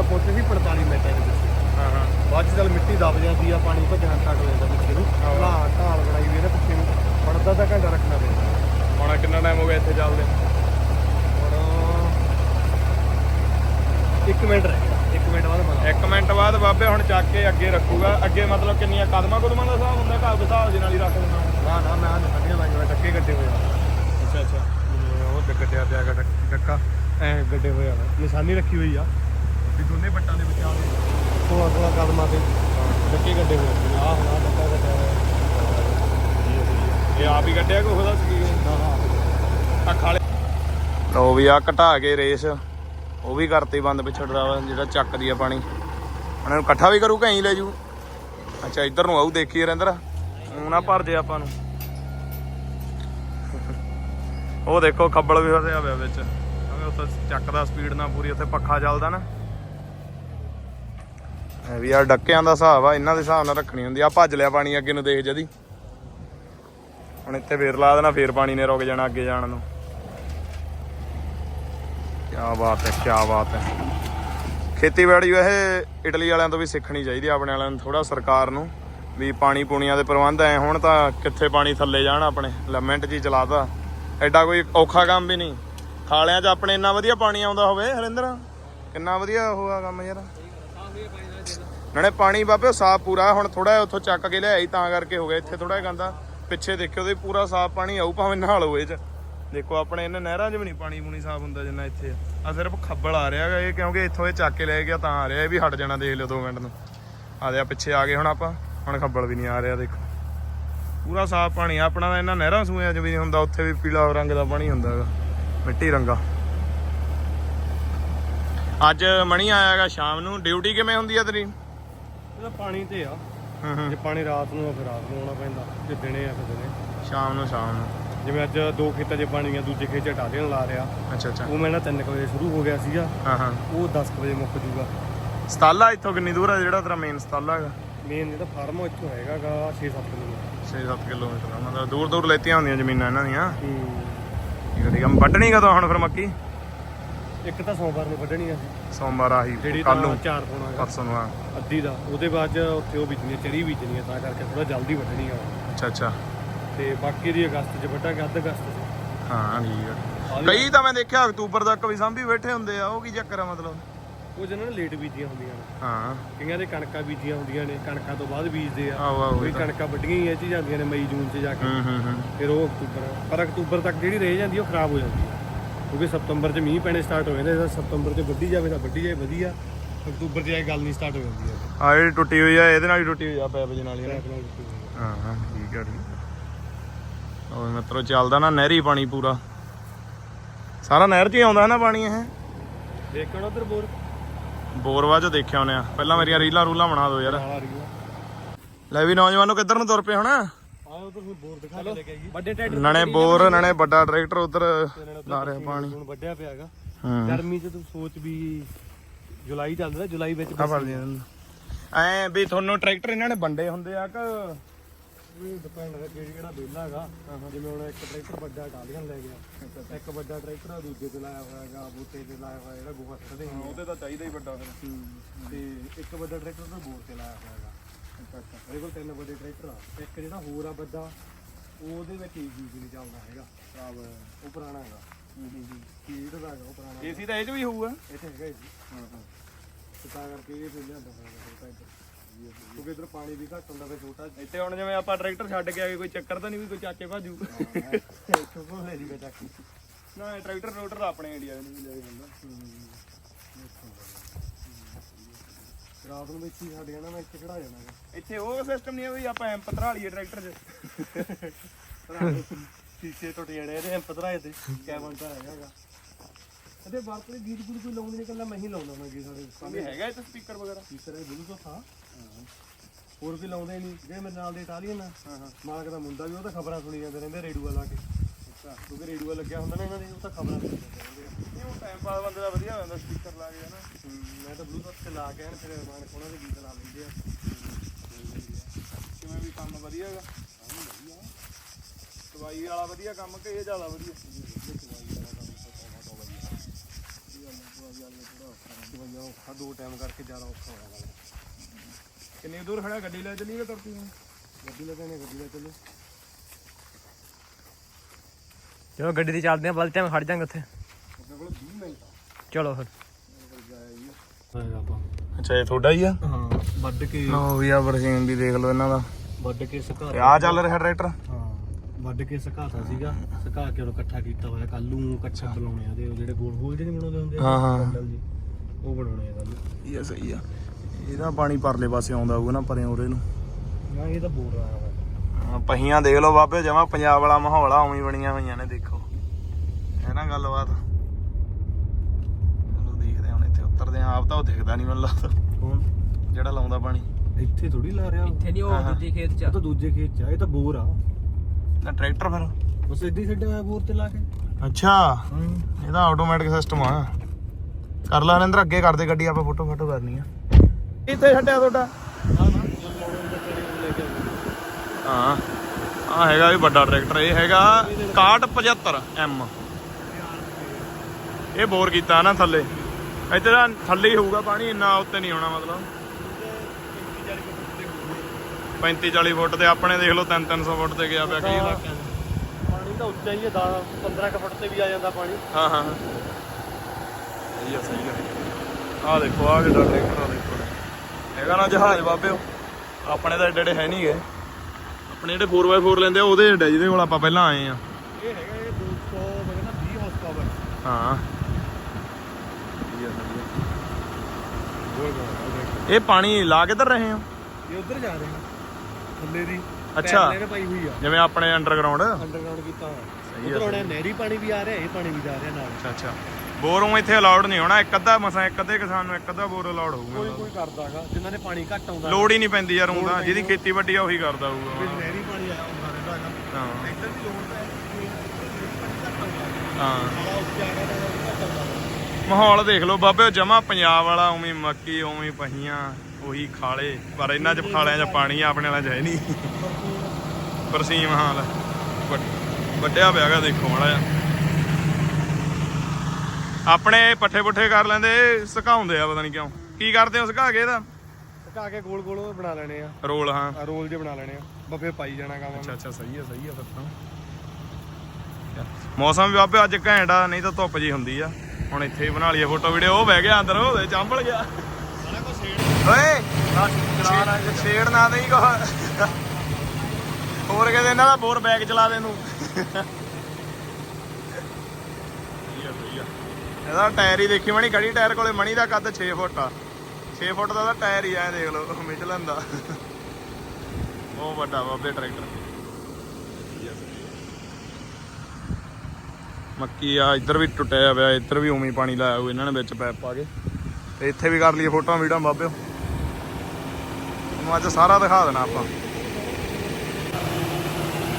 ਤਾਂ ਪਹੁੰਚੇ ਸੀ 45 ਮਿੰਟਾਂ ਦੇ ਵਿੱਚ। ਹਾਂ ਹਾਂ। ਬਾਅਦ 'ਚ ਚੱਲ ਮਿੱਟੀ ਦਬ ਜਾਂਦੀ ਆ ਪਾਣੀ ਭੱਜਣਾ ਹੋ ਜਾਂਦਾ ਪਿੱਛੇ ਨੂੰ ਹਾਂ। ਢਾਲ ਢਾਲ ਬਣਾਈ ਹੋਈ ਹੈ ਨਾ ਪਿੱਛੇ ਨੂੰ। ਅੱਧਾ ਅੱਧਾ ਘੰਟਾ ਰੱਖਣਾ ਪੈਂਦਾ। ਹੁਣ ਕਿੰਨਾ ਟਾਈਮ ਹੋ ਗਿਆ ਇੱਥੇ ਚੱਲਦੇ? ਹੁਣ 1 ਮਿੰਟ ਰਹਿ ਗਿਆ। 1 ਮਿੰਟ ਬਾਅਦ ਪਤਾ 1 ਮਿੰਟ ਬਾਅਦ ਬਾਬੇ ਹੁਣ ਚੱਕ ਕੇ ਅੱਗੇ ਰੱਖੂਗਾ। ਅੱਗੇ ਮਤਲਬ ਕਿੰਨੀਆਂ ਕਦਮਾਂ ਕੁਦਮਾਂ ਦਾ ਹਿਸਾਬ ਹੁੰਦਾ? ਘਰ ਦੇ ਹਿਸਾਬ ਦੇ ਨਾਲ ਹੀ ਰੱਖ ਦਿੰਦਾ। ਨਾ ਨਾ ਮੈਂ ਨੱਡੀਆਂ ਲਾਈਆਂ ਟੱਕੇ ਗੱਡੇ ਹੋਏ ਆ। ਅੱਛਾ ਅੱਛਾ। ਉਹ ਤੇ ਗੱਡਿਆ ਪਿਆ ਗਾ ਟੱਕ- ਟੱਕਾ ਐ ਗੱਡੇ ਹੋਏ ਆ। ਨਿਸ਼ਾਨੀ ਰੱਖੀ ਹੋਈ ਆ। ਵੀ ਦੋਨੇ ਬੱਟਾਂ ਦੇ ਵਿੱਚ ਆਉਂਦੇ ਥੋੜਾ ਥੋੜਾ ਕਦਮਾਂ ਤੇ ਟੱਕੇ ਗੱਡੇ ਹੋਏ। ਆ ਆਹ ਹੁਣ ਟੱਕਾ ਗੱਡਾ ਹੋਇਆ ਇਹ ਆਪ ਹੀ ਕੱਢਿਆ ਕੋਈ ਉਹਦਾ ਸੀ? ਨਾ ਨਾ। ਅੱਖ ਵਾਲੇ ਲੋ। ਵੀ ਆ ਘਟਾ ਕੇ ਰੇਸ। ਉਹ ਵੀ ਕਰਤੀ ਬੰਦ ਪਿੱਛੇ ਡਰਾਵਾ ਜਿਹੜਾ ਚੱਕਦੀ ਆ ਪਾਣੀ। ਉਹਨਾਂ ਨੂੰ ਇਕੱਠਾ ਵੀ ਕਰੂ ਕਹੀਂ ਲੈ ਜੂ? ਅੱਛਾ ਇੱਧਰ ਨੂੰ ਆਊ ਦੇਖੀ ਰਿੰਦਰ ਉਹ ਨਾ ਭਰ ਜੇ ਆਪਾਂ ਨੂੰ। ਉਹ ਦੇਖੋ ਖੱਬਲ ਵੀ ਫਸਿਆ ਹੋਇਆ ਵਿੱਚ। ਕਿਉਂਕਿ ਉੱਥੇ ਚੱਕਦਾ ਸਪੀਡ ਨਾਲ ਪੂਰੀ ਉੱਥੇ ਪੱਖਾ ਚੱਲਦਾ ਨਾ। ਵੀ ਆ ਡੱਕਿਆਂ ਦਾ ਹਿਸਾਬ ਆ, ਇਹਨਾਂ ਦੇ ਹਿਸਾਬ ਨਾਲ ਰੱਖਣੀ ਹੁੰਦੀ ਆ। ਭੱਜ ਲਿਆ ਪਾਣੀ ਅੱਗੇ ਨੂੰ ਦੇਖ ਜਦੀ। ਹੁਣ ਇੱਥੇ ਫੇਰ ਲਾ ਦੇਣਾ, ਫੇਰ ਪਾਣੀ ਨੇ ਰੁਕ ਜਾਣਾ ਅੱਗੇ ਜਾਣ ਨੂੰ। ਕੀ ਬਾਤ ਹੈ ਕੀ ਬਾਤ ਹੈ। ਖੇਤੀਬਾੜੀ ਵੈਸੇ ਇਟਲੀ ਵਾਲਿਆਂ ਤੋਂ ਵੀ ਸਿੱਖਣੀ ਚਾਹੀਦੀ ਆਪਣੇ ਵਾਲਿਆਂ ਨੂੰ ਥੋੜਾ ਸਰਕਾਰ ਨੂੰ, ਵੀ ਪਾਣੀ ਪੂਣੀਆਂ ਦੇ ਪ੍ਰਬੰਧ ਐ ਹੁਣ ਤਾਂ ਕਿੱਥੇ ਪਾਣੀ ਥੱਲੇ ਜਾਣ ਆਪਣੇ। ਲੈਮੈਂਟ ਜੀ ਚਲਾਤਾ। ਐਡਾ ਕੋਈ ਔਖਾ ਕੰਮ ਵੀ ਨਹੀਂ। ਖਾਲਿਆਂ 'ਚ ਆਪਣੇ ਇੰਨਾ ਵਧੀਆ ਪਾਣੀ ਆਉਂਦਾ ਹੋਵੇ, ਹਰਿੰਦਰ? ਕਿੰਨਾ ਵਧੀਆ ਹੋਆ ਕੰਮ ਯਾਰ। ਨਾਲੇ ਪਾਣੀ ਬਾਬੇ ਸਾਫ਼ ਪੂਰਾ ਹੁਣ ਥੋੜਾ ਜਿਹਾ ਉੱਥੋਂ ਚੱਕ ਕੇ ਲਿਆਈ, ਤਾਂ ਕਰਕੇ ਹੋ ਗਿਆ। ਇੱਥੇ ਥੋੜਾ ਜਿਹਾ ਗੰਦਾ। ਪਿੱਛੇ ਦੇਖਿਓ ਤੇ ਪੂਰਾ ਸਾਫ਼ ਪਾਣੀ ਆਊ, ਭਾਵੇਂ ਨਾ ਲਓ ਇਹ ਚ। ਦੇਖੋ, ਆਪਣੇ ਇਹਨਾਂ ਨਹਿਰਾਂ 'ਚ ਵੀ ਨਹੀਂ ਪਾਣੀ ਪੂਣੀ ਸਾਫ਼ ਹੁੰਦਾ ਜਿੰਨਾ ਇੱਥੇ। ਆ ਸਿਰਫ ਖੱਬਲ ਆ ਰਿਹਾ ਹੈਗਾ ਇਹ, ਕਿਉਂਕਿ ਇੱਥੋਂ ਇਹ ਚੱਕ ਕੇ ਲੈ ਗਿਆ, ਤਾਂ ਆ ਰਿਹਾ। ਇਹ ਵੀ ਹਟ ਜਾਣਾ, ਦੇਖ ਲਿਓ 2 ਮਿੰਟ ਨੂੰ। ਆ ਜਾ ਪਿੱਛੇ ਆ ਗਏ ਹੁਣ ਆਪਾਂ। ਹੁਣ ਖੱਬਲ ਵੀ ਨਹੀਂ ਆ ਰਿਹਾ, ਦੇਖੋ। ਪੂਰਾ ਸਾਫ਼ ਪਾਣੀ ਆਪਣਾ ਇਹਨਾਂ ਨਹਿਰਾਂ ਸੂਆਂ 'ਚ ਵੀ ਨਹੀਂ ਹੁੰਦਾ, ਉੱਥੇ ਵੀ ਪੀਲਾ ਰੰਗ ਦਾ ਪਾਣੀ ਹੁੰਦਾ ਹੈਗਾ ਮਿੱਟੀ ਰੰਗਾ। ਅੱਜ ਮਣੀ ਆਇਆ ਹੈਗਾ ਸ਼ਾਮ ਨੂੰ। ਡਿਊਟੀ ਕਿਵੇਂ ਹੁੰਦੀ ਆ ਤੇਰੀ? ਇਹਦਾ ਪਾਣੀ ਤੇ ਆ। ਹੂੰ ਹੂੰ। ਜੇ ਪਾਣੀ ਰਾਤ ਨੂੰ ਆ ਫਿਰ ਰਾਤ ਨੂੰ ਆਉਣਾ ਪੈਂਦਾ ਜੇ ਦਿਨੇ ਆ ਫਿਰ ਦਿਨੇ। ਸ਼ਾਮ ਨੂੰ ਸ਼ਾਮ ਨੂੰ। ਜਿਵੇਂ ਅੱਜ ਦੋ ਖੇਤਾਂ 'ਚ ਪਾਣੀ ਆ ਦੂਜੇ ਖੇਤ 'ਚ ਟਾਲੀਆਂ ਲਾ ਰਿਹਾ। ਅੱਛਾ ਅੱਛਾ। ਉਹ ਮੈਂ ਨਾ 3 ਵਜੇ ਸ਼ੁਰੂ ਹੋ ਗਿਆ ਸੀਗਾ। ਹਾਂ ਹਾਂ। ਉਹ 10 ਵਜੇ ਮੁੱਕ ਜੂਗਾ। ਸਤਾਲਾ ਇੱਥੋਂ ਕਿੰਨੀ ਦੂਰ ਆ? ਜਿਹੜਾ ਤੇਰਾ ਮੇਨ ਸਤਾਲਾ ਹੈਗਾ। ਮੇਨ ਜਿਹੜਾ ਫਾਰਮ ਇੱਥੋਂ ਹੈਗਾਗਾ 6-7 ਕਿਲੋਮੀਟਰ। 6-7 ਕਿਲੋਮੀਟਰ ਮਤਲਬ ਦੂਰ ਦੂਰ ਲੈਤੀਆਂ ਹੁੰਦੀਆਂ ਜ਼ਮੀਨਾਂ ਇਹਨਾਂ ਦੀਆਂ। ਹੂੰ। ਠੀਕ ਆ ਠੀਕ ਆ। ਵੱਢਣੀ ਕਦੋਂ ਹੁਣ ਫਿਰ ਮੱਕੀ? ਇੱਕ ਤਾਂ ਸੋਮਵਾਰ ਨੂੰ ਵੱਢਣੀ ਆ। ਸੋਮਵਾਰ ਆਹੀ ਜਿਹੜੀ ਕੱਲ ਨੂੰ ਚਾਰ ਪਾਉਣਾ ਗਾ, ਪਰਸੋਂ ਨੂੰ ਆ ਅੱਧੀ ਦਾ। ਉਹਦੇ ਬਾਅਦ 'ਚ ਉੱਥੇ ਉਹ ਬੀਜਣੀ ਆ, ਚਰੀ ਬੀਜਣੀ ਆ, ਤਾਂ ਕਰਕੇ ਥੋੜਾ ਜਲਦੀ ਵੱਢਣੀ ਆ ਅੱਛਾ ਅੱਛਾ। ਤੇ ਬਾਕੀ ਦੀ ਅਗਸਤ 'ਚ ਵੱਢਾਂਗੇ ਅੱਧ ਅਗਸਤ 'ਚ। ਹਾਂ ਠੀਕ ਆ। ਕਈ ਤਾਂ ਮੈਂ ਦੇਖਿਆ ਅਕਤੂਬਰ ਤੱਕ ਵੀ ਸਾਂਭੀ ਬੈਠੇ ਹੁੰਦੇ ਆ ਉਹ ਕੀ ਚੱਕਰ ਆ ਮਤਲਬ? ਉਹ ਜਿਹਨਾਂ ਨੇ ਲੇਟ ਬੀਜੀਆਂ ਹੁੰਦੀਆਂ ਨੇ। ਹਾਂ। ਕਈਆਂ ਦੇ ਕਣਕਾਂ ਬੀਜੀਆਂ ਹੁੰਦੀਆਂ ਨੇ ਕਣਕਾਂ ਤੋਂ ਬਾਅਦ ਬੀਜਦੇ ਆ। ਆਹੋ ਆਹੋ ਕੋਈ ਇਹ ਤਾਂ। ਕਣਕਾਂ ਵੱਡੀਆਂ ਹੀ ਇਹ 'ਚ ਜਾਂਦੀਆਂ ਨੇ ਮਈ ਜੂਨ 'ਚ ਜਾ ਕੇ। ਹੂੰ ਹੂੰ ਹੂੰ। ਫਿਰ ਉਹ ਅਕਤੂਬਰ ਪਰ ਅਕਤੂਬਰ ਤੱਕ ਜਿਹੜੀ ਰਹਿ ਜਾਂਦੀ ਆ, ਉਹ ਖਰਾਬ ਹੋ ਜਾਂਦੀ ਹੈ ਕਿਉਂਕਿ ਸਤੰਬਰ 'ਚ ਮੀਂਹ ਪੈਣੇ ਸਟਾਰਟ ਹੋ ਜਾਂਦੇ ਜਦੋਂ ਸਤੰਬਰ 'ਚ ਵੱਢੀ ਜਾਵੇ ਤਾਂ ਵੱਢੀ ਜਾਏ ਵਧੀਆ। ਅਕਤੂਬਰ 'ਚ ਇਹ ਗੱਲ ਨਹੀਂ ਸਟਾਰਟ ਹੋ ਜਾਂਦੀ ਹੈ। ਆ ਜਿਹੜੀ ਟੁੱਟੀ ਹੋਈ ਆ ਇਹਦੇ ਨਾਲ ਹੀ ਟੁੱਟੀ ਹੋਈ ਆ ਪੈਪ ਦੇ ਨਾਲ ਹੀ ਨਾ। ਹੈ। ਠੀਕ ਆ ਠੀਕ ਉਹ ਮਿੱਤਰੋ ਚੱਲਦਾ ਨਾ ਨਹਿਰੀ ਪਾਣੀ ਪੂਰਾ। ਸਾਰਾ ਨਹਿਰ 'ਚ ਹੀ ਆਉਂਦਾ ਨਾ ਪਾਣੀ ਇਹ? ਦੇਖਣ ਉਧਰ ਬੋਰ। ਬੋਰਵਾ 'ਚ ਦੇਖਿਆ ਉਹਨੇ ਪਹਿਲਾਂ ਮੇਰੀਆਂ ਰੀਲਾਂ ਰੂਲਾਂ ਬਣਾ ਦਿਓ ਯਾਰ। ਨਾਲ ਆ ਰਹੀ ਆ ਲੈ ਵੀ ਨੌਜਵਾਨੋ ਕਿੱਧਰ ਨੂੰ ਤੁਰ ਪਏ ਹੁਣ? ਉਧਰ ਬੋਰ ਦਿਖਾ ਕੇ ਲੈ ਕੇ ਆਈਏ। ਵੱਡੇ ਟਰੈਕਟਰ ਨਣੇ ਬੋਰ ਨਣੇ ਵੱਡਾ ਟਰੈਕਟਰ ਉਧਰ ਲਾ ਰਿਹਾ ਪਾਣੀ। ਹੁਣ ਵੱਢਿਆ ਪਿਆ ਹੈਗਾ। ਗਰਮੀ 'ਚ ਤੂੰ ਸੋਚ ਵੀ ਜੁਲਾਈ ਚੱਲਦਾ ਜੁਲਾਈ ਵਿੱਚ ਆ ਫੜ ਐ ਵੀ ਤੁਹਾਨੂੰ ਟਰੈਕਟਰ ਇਹਨਾਂ ਨੇ ਵੰਡੇ ਹੁੰਦੇ ਆ ਕਿ ਡਿਪੈਂਡ ਹੈ ਕਿਹੜੀ ਕਿਹੜਾ ਬੇਲਾ ਹੈਗਾ ਜਿਵੇਂ ਹੁਣ ਇੱਕ ਟਰੈਕਟਰ ਵੱਡਾ ਟਾਲੀਆਂ ਲੈ ਗਿਆ ਇੱਕ ਵੱਡਾ ਟਰੈਕਟਰ ਆ ਦੂਜੇ ਤੇ ਲਾਇਆ ਹੋਇਆ ਹੈਗਾ ਬੂਟੇ ਤੇ ਲਾਇਆ ਹੋਇਆ ਜਿਹੜਾ ਗੋਹਾ ਹੁੰਦੇ ਉਹਦੇ ਤਾਂ ਚਾਹੀਦਾ ਹੀ ਵੱਡਾ ਫਿਰ। ਤੇ ਇੱਕ ਵੱਡਾ ਟਰੈਕਟਰ ਤਾਂ ਬੋਰ ਤੇ ਲਾਇਆ ਹੋਇਆ ਹੈਗਾ। ਕੋਲ ਤਿੰਨ ਵੱਡੇ ਟਰੈਕਟਰ ਆ। ਇੱਕ ਜਿਹੜਾ ਹੋਰ ਆ ਵੱਡਾ ਉਹਦੇ ਵਿੱਚ ਈ ਜੀ ਨਹੀਂ ਚੱਲਦਾ ਹੈਗਾ। ਖਰਾਬ ਉਹ ਪੁਰਾਣਾ ਹੈਗਾ। ਸਪੀਡ ਦਾ ਹੈਗਾ ਉਹ ਪੁਰਾਣਾ ਏਸੀ ਤਾਂ ਇਹ 'ਚ ਵੀ ਹੋਊਗਾ। ਇਹ ਤੇ ਹੈਗਾ ਜੀ ਤੇ ਤਾਂ ਕਰਕੇ ਇਹ ਫਿਰ ਲਿਆਂਦਾ ਹੋਇਆ ਟਰੈਕਟਰ ਕਿਉਂਕਿ ਇਧਰ ਪਾਣੀ ਵੀ ਘੱਟ ਹੁੰਦਾ ਤੇ ਛੋਟਾ। ਇੱਥੇ ਹੁਣ ਜਿਵੇਂ ਆਪਾਂ ਟਰੈਕਟਰ ਛੱਡ ਕੇ ਆ ਗਏ ਕੋਈ ਚੱਕਰ ਤਾਂ ਨਹੀਂ ਵੀ ਕੋਈ ਚਾਚੇ ਭਾਜੂ। ਛੋਟਾ ਲੈ ਜੀ ਬੇਟਾ ਨਾ ਇਹ ਟਰੈਕਟਰ ਰੋਟਰ ਆਪਣੇ ਇੰਡੀਆ ਦੇ ਨਹੀਂ ਲੈ ਜਾਂਦਾ। ਰਾਤ ਨੂੰ ਵਿੱਚ ਹੀ ਸਾਡੇ ਮੈਂ ਇੱਥੇ ਖੜਾ ਜਾਣਾ ਹੈਗਾ। ਇੱਥੇ ਉਹ ਸਿਸਟਮ ਨਹੀਂ ਆ ਵੀ ਆਪਾਂ ਐਮ ਪਤਰਾ ਲਈਏ ਟਰੈਕਟਰ 'ਚ। ਸ਼ੀਸ਼ੇ ਟੁੱਟ ਜਾਣੇ ਇਹਦੇ ਪਤਰਾਏ ਤੇ। ਕੈਬਨ ਤਾਂ ਹੈਗਾਗਾ ਅਦੇ ਬਾਤ ਤੇ ਗੀਤ ਗੁੱਤ ਕੋਈ ਲਾਉਂਦੇ ਨਹੀਂ ਕੱਲਾ ਮੈਂ ਹੀ ਲਾਉਂਦਾ ਮੈਂ ਗੀਤ ਸਾਡੇ। ਸਾਹਮਣੇ ਹੈਗਾ ਇੱਥੇ ਸਪੀਕਰ ਵਗੈਰਾ? ਸਪੀਕਰ ਹੈ ਬਲੂਟੁੱਥ ਆ। ਹੋਰ ਵੀ ਲਾਉਂਦੇ ਨਹੀਂ। ਜਿਹੜੇ ਮੇਰੇ ਨਾਲ ਦੇ ਇਟਾਲੀਅਨ ਆ ਮਾਲਕ ਦਾ ਮੁੰਡਾ ਵੀ ਉਹ ਤਾਂ ਖਬਰਾਂ ਸੁਣੀ ਜਾਂਦੇ ਰਹਿੰਦੇ ਰੇਡੂਆ ਲਾ ਕੇ। ਅੱਛਾ। ਕਿਉਂਕਿ ਰੇਡੂਆ ਲੱਗਿਆ ਹੁੰਦਾ ਨਾ ਇਹਨਾਂ ਦੇ ਉਹ ਤਾਂ ਖਬਰਾਂ ਸੁਣੀ ਜਾਂਦੇ ਰਹਿੰਦੇ ਆ। ਟਾਈਮ ਪਾਸ ਬੰਦੇ ਦਾ ਵਧੀਆ ਹੋ ਜਾਂਦਾ ਸਪੀਕਰ ਲਾ ਕੇ ਹਨਾ। ਮੈਂ ਤਾਂ ਬਲੂਟੁੱਥ ਤੇ ਲਾ ਕੇ ਆਣ ਫਿਰ ਮਾਲਕ ਉਹਨਾਂ ਦੇ ਗੀਤ ਲਾ ਲੈਂਦੇ ਆ। ਕਿਵੇਂ ਵੀ ਕੰਮ ਵਧੀਆ ਹੈਗਾ। ਦਵਾਈ ਵਾਲਾ ਵਧੀਆ ਕੰਮ ਕਿ ਇਹ ਜ਼ਿਆਦਾ ਵਧੀਆ? ਦਵਾਈਆਂ ਔਖਾ ਦੋ ਟਾਈਮ ਕਰਕੇ ਜ਼ਿਆਦਾ ਔਖਾ ਹੋਇਆ ਵਾ ਕਿੰਨੀ ਦੂਰ ਖੜਾ ਗੱਡੀ ਲੈ ਚੱਲੀਏ ਤੁਰਤੀ ਨੂੰ? ਗੱਡੀ ਲਗਾਣੇ ਗੱਡੀ ਦਾ ਚਲੋ ਚਲੋ ਗੱਡੀ ਤੇ ਚੱਲਦੇ ਆ ਬਲ ਟਾਈਮ ਖੜ ਜਾਾਂਗੇ ਉੱਥੇ। ਆਪਣੇ ਕੋਲ 20 ਮਿੰਟ ਆ ਚਲੋ ਫਿਰ। ਆਏਗਾ ਆਪਾਂ ਅੱਛਾ ਇਹ ਤੁਹਾਡਾ ਹੀ ਆ? ਹਾਂ ਵੱਢ ਕੇ ਲਓ ਵੀ ਆ ਬਰਸੀਨ ਵੀ ਦੇਖ ਲਓ ਇਹਨਾਂ ਦਾ। ਵੱਢ ਕੇ ਸੁਕਾ ਤੇ ਆ ਚੱਲ ਰਿਹਾ ਟਰੈਕਟਰ ਹਾਂ ਵੱਢ ਕੇ ਸੁਕਾਤਾ ਸੀਗਾ। ਸੁਕਾ ਕੇ ਉਹ ਇਕੱਠਾ ਕੀਤਾ ਹੋਇਆ ਕੱਲ ਨੂੰ ਇਕੱਠਾ ਬਣਾਉਣੇ ਆ ਦੇ ਉਹ ਜਿਹੜੇ ਗੋਲ ਗੋਲ ਜਿਹੇ ਨੀ ਬਣਾਉਂਦੇ ਹੁੰਦੇ? ਆ, ਹਾਂ, ਹਾਂ। ਬੰਡਲ ਜਿਹੇ, ਉਹ ਬਣਾਉਣੇ ਆ ਕੱਲ ਇਹ ਆ, ਸਹੀ ਆ। ਇਹਦਾ ਪਾਣੀ ਪਰਲੇ ਪਾਸੇ ਆਉਂਦਾ ਹੋਊਗਾ ਨਾ ਪਰੇ ਉਰੇ ਨੂੰ। ਨਾ ਇਹ ਤਾਂ ਬੋਰ ਆਇਆ ਹੋਇਆ। ਹਾਂ, ਪਹੀਆਂ ਦੇਖ ਲਓ ਬਾਬੇ ਜਮਾ ਪੰਜਾਬ ਵਾਲਾ ਮਾਹੌਲ ਆ ਉਵੇਂ ਹੀ ਬਣੀਆਂ ਹੋਈਆਂ ਨੇ ਦੇਖੋ। ਹੈ ਨਾ ਗੱਲਬਾਤ ਚਲੋ ਦੇਖਦੇ ਹਾਂ ਹੁਣ ਇੱਥੇ ਉਤਰਦੇ ਆ ਆਪ ਤਾਂ ਉਹ ਦਿਖਦਾ ਨਹੀਂ ਮੈਨੂੰ ਲੱਗਦਾ। ਕੌਣ? ਜਿਹੜਾ ਲਾਉਂਦਾ ਪਾਣੀ। ਇੱਥੇ ਥੋੜੀ ਲਾ ਰਿਹਾ ਉਹ। ਇੱਥੇ ਨਹੀਂ ਉਹ ਹਾਂ। ਦੂਜੇ ਖੇਤ ਚ ਇਹ ਤਾਂ ਦੂਜੇ ਖੇਤ ਚ ਆ ਇਹ ਤਾਂ ਬੋਰ ਆ। ਤਾਂ ਟਰੈਕਟਰ ਫਿਰ। ਬਸ ਇੱਦਾਂ ਛੱਡਿਆ ਹੋਇਆ ਬੋਰ ਤੇ ਲਾ ਕੇ। ਅੱਛਾ। ਇਹਦਾ ਆਟੋਮੈਟਿਕ ਸਿਸਟਮ ਆ। ਕਰ ਲਾ ਨਰਿੰਦਰ ਅੱਗੇ ਕਰਦੇ ਗੱਡੀ ਆਪਾਂ ਫੋਟੋ ਫੋਟੋ ਕਰਨੀ ਆ। ਕਿੱਥੇ ਛੱਡਿਆ ਤੁਹਾਡਾ। ਹਾਂ। ਆ ਹੈਗਾ ਵੀ ਵੱਡਾ ਟਰੈਕਟਰ ਇਹ ਹੈਗਾ 6175 M ਇਹ ਬੋਰ ਕੀਤਾ ਨਾ ਥੱਲੇ। ਤਾਂ ਥੱਲੇ ਹੀ ਹੋਊਗਾ ਪਾਣੀ ਇੰਨਾ ਉੱਤੇ ਨਹੀਂ ਆਉਣਾ ਮਤਲਬ। 35 40 ਫੁੱਟ ਤੇ ਆਪਣੇ ਦੇਖ ਲਓ 3 300 ਫੁੱਟ ਤੇ ਗਿਆ ਪਿਆ ਕਈ ਇਲਾਕਿਆਂ 'ਚ ਪਾਣੀ ਤਾਂ ਉੱਚਾ ਹੀ ਹੈ 10 15 ਫੁੱਟ ਤੇ ਵੀ ਆ ਜਾਂਦਾ ਪਾਣੀ। ਹਾਂ ਹਾਂ ਹਾਂ। ਸਹੀ ਆ ਸਹੀ ਆ। ਆ ਦੇਖੋ ਆ ਕਿੱਡਾ ਟਰੈਕਟਰ ਆ ਦੇਖੋ। ਹੈਗਾ ਨਾ ਜਹਾਜ਼ ਬਾਬਿਓ। ਆਪਣੇ ਤਾਂ ਏਡੇ ਏਡੇ ਹੈ ਨਹੀਂਗੇ ਆਪਣੇ ਜਿਹੜੇ 4x4 ਲੈਂਦੇ ਆ ਉਹਦੇ ਏਡਾ ਜਿਹਦੇ ਕੋਲ ਆਪਾਂ ਪਹਿਲਾਂ ਆਏ ਆ। ਇਹ ਹੈਗਾ ਇਹ 200 ਮੈਂ ਕਹਿੰਦਾ 20 ਹਾਰਸ ਪਾਵਰ ਹਾਂ ਸਹੀ ਆ, ਸਹੀ ਆ। ਇਹ ਪਾਣੀ ਲਾ ਕਿੱਧਰ ਰਹੇ ਹੋ? ਇਹ ਉਧਰ ਜਾ ਰਹੇ ਆ ਥੱਲੇ ਦੀ ਅੱਛਾ। ਨੇ ਪਾਈ ਹੋਈ ਆ। ਜਿਵੇਂ ਆਪਣੇ ਅੰਡਰਗਰਾਉਂਡ ਅੱਛਾ ਅੰਡਰਗਰਾਉਂਡ ਕੀਤਾ ਹੋਇਆ। ਉਧਰ ਉਹਨੇ ਨਹਿਰੀ ਪਾਣੀ ਵੀ ਆ ਰਿਹਾ ਇਹ ਪਾਣੀ ਵੀ ਜਾ ਰਿਹਾ ਨਾਲ। ਅੱਛਾ ਬੋਰੋਂ ਇੱਥੇ ਅਲਾਉਡ ਨਹੀਂ ਹੋਣਾ ਇੱਕ ਅੱਧਾ ਮਸਾਂ ਇੱਕ ਅੱਧੇ ਕਿਸਾਨ ਨੂੰ ਇੱਕ ਅੱਧਾ ਬੋਰ ਅਲਾਉਡ ਕੋਈ ਹੋਊਗਾ ਕੋਈ ਕਰਦਾਗਾ ਜਿਨ੍ਹਾਂ ਨੇ ਪਾਣੀ ਘੱਟ ਆਉਂਦਾ। ਲੋੜ ਹੀ ਨਹੀਂ ਪੈਂਦੀ ਯਾਰ ਹੁੰਦਾ ਜਿਹਦੀ ਖੇਤੀ ਵੱਡੀ ਆ ਉਹੀ ਕਰਦਾ ਹੋਊਗਾ। ਨਹਿਰੀ ਪਾਣੀ ਆਇਆ ਹੁੰਦਾ ਰਹਿੰਦਾ ਹਾਂ। ਇੱਧਰ ਦੀ ਲੋੜ ਤਾਂ ਹੈ ਹਾਂ ਸਾਲਾ ਉੱਚਾ ਹੈਗਾ ਤਾਂ ਘੱਟ ਆਉਂਦਾ ਮਾਹੌਲ ਦੇਖ ਲਓ ਬਾਬੇ ਜਮਾ ਪੰਜਾਬ ਵਾਲਾ ਉਵੇਂ ਮੱਕੀ ਉਵੇਂ ਪਹੀਆਂ ਉਹੀ ਖਾਲੇ। ਪਰ ਇਹਨਾਂ ਚ ਖਾਲਿਆਂ 'ਚ ਪਾਣੀ ਆਪਣੇ ਵਾਲਾ ਹੈ ਨਹੀਂ। ਬਰਸੀਮ ਹਾਲ ਵੱਡ- ਵੱਡਿਆ ਪਿਆ ਗਾ ਦੇਖੋ ਮਾੜਾ ਜਿਹਾ। ਆਪਣੇ ਪੱਠੇ ਪੁੱਠੇ ਕਰ ਲੈਂਦੇ ਸੁਕਾਉਂਦੇ ਆ ਪਤਾ ਨਹੀਂ ਕਿਉਂ। ਕੀ ਕਰਦੇ ਹੋ ਸੁਕਾ ਕੇ ਇਹਦਾ? ਸੁਕਾ ਕੇ ਗੋਲ ਗੋਲ ਉਹ ਬਣਾ ਲੈਣੇ ਆ। ਰੋਲ ਹਾਂ। ਰੋਲ ਜੇ ਬਣਾ ਲੈਣੇ ਆ। ਬੱਫੇ ਪਾਈ ਜਾਣਾ ਕੰਮ ਅੱਛਾ ਅੱਛਾ ਸਹੀ ਆ ਸਹੀ ਆ ਫਿਰ ਤਾਂ। ਮੌਸਮ ਵੀ ਬਾਬੇ ਅੱਜ ਘੈਂਟ ਆ ਨਹੀਂ ਤਾਂ ਧੁੱਪ ਜੀ ਹੁੰਦੀ ਆ। ਹੁਣ ਇੱਥੇ ਹੀ ਬਣਾ ਲਈਏ ਫੋਟੋ ਵੀਡੀਓ ਉਹ ਬਹਿ ਗਿਆ ਅੰਦਰ ਉਹਦੇ ਚੰਬਲ ਗਿਆ। ਓਏ ਛੇੜ ਨਾ ਦੇਈ ਕੋ ਹੋਰ ਕਿਤੇ ਇਹਨਾਂ ਦਾ ਬੋਰ ਬੈਗ ਚਲਾ ਦੇ ਨੂੰ ਇਹਦਾ ਟਾਇਰ ਹੀ ਦੇਖੀ ਮਣੀ, ਖੜੀ ਟਾਇਰ ਕੋਲੇ ਮਣੀ ਦਾ ਕੱਦ 6 ਫੁੱਟ ਆ। 6 ਫੁੱਟ ਦਾ ਟਾਇਰ ਹੀ ਆ, ਇਹ ਦੇਖ ਲਓ ਮਿਚਲਨ ਦਾ। ਉਹ ਵੱਡਾ ਬਾਬੇ ਟਰੈਕਟਰ ਮੱਕੀ ਆ, ਇੱਧਰ ਵੀ ਟੁੱਟਿਆ ਪਿਆ, ਇੱਧਰ ਵੀ ਉਵੇਂ ਪਾਣੀ ਲਾਇਆ ਹੋਇਆ ਇਹਨਾਂ ਨੇ ਵਿੱਚ ਪੈਪ ਪਾ ਕੇ। ਤੇ ਇੱਥੇ ਵੀ ਕਰ ਲਈਏ ਫੋਟੋਆਂ ਵੀਡੀਓ ਬਾਬਿਓ। ਤੁਹਾਨੂੰ ਅੱਜ ਸਾਰਾ ਦਿਖਾ ਦੇਣਾ ਆਪਾਂ।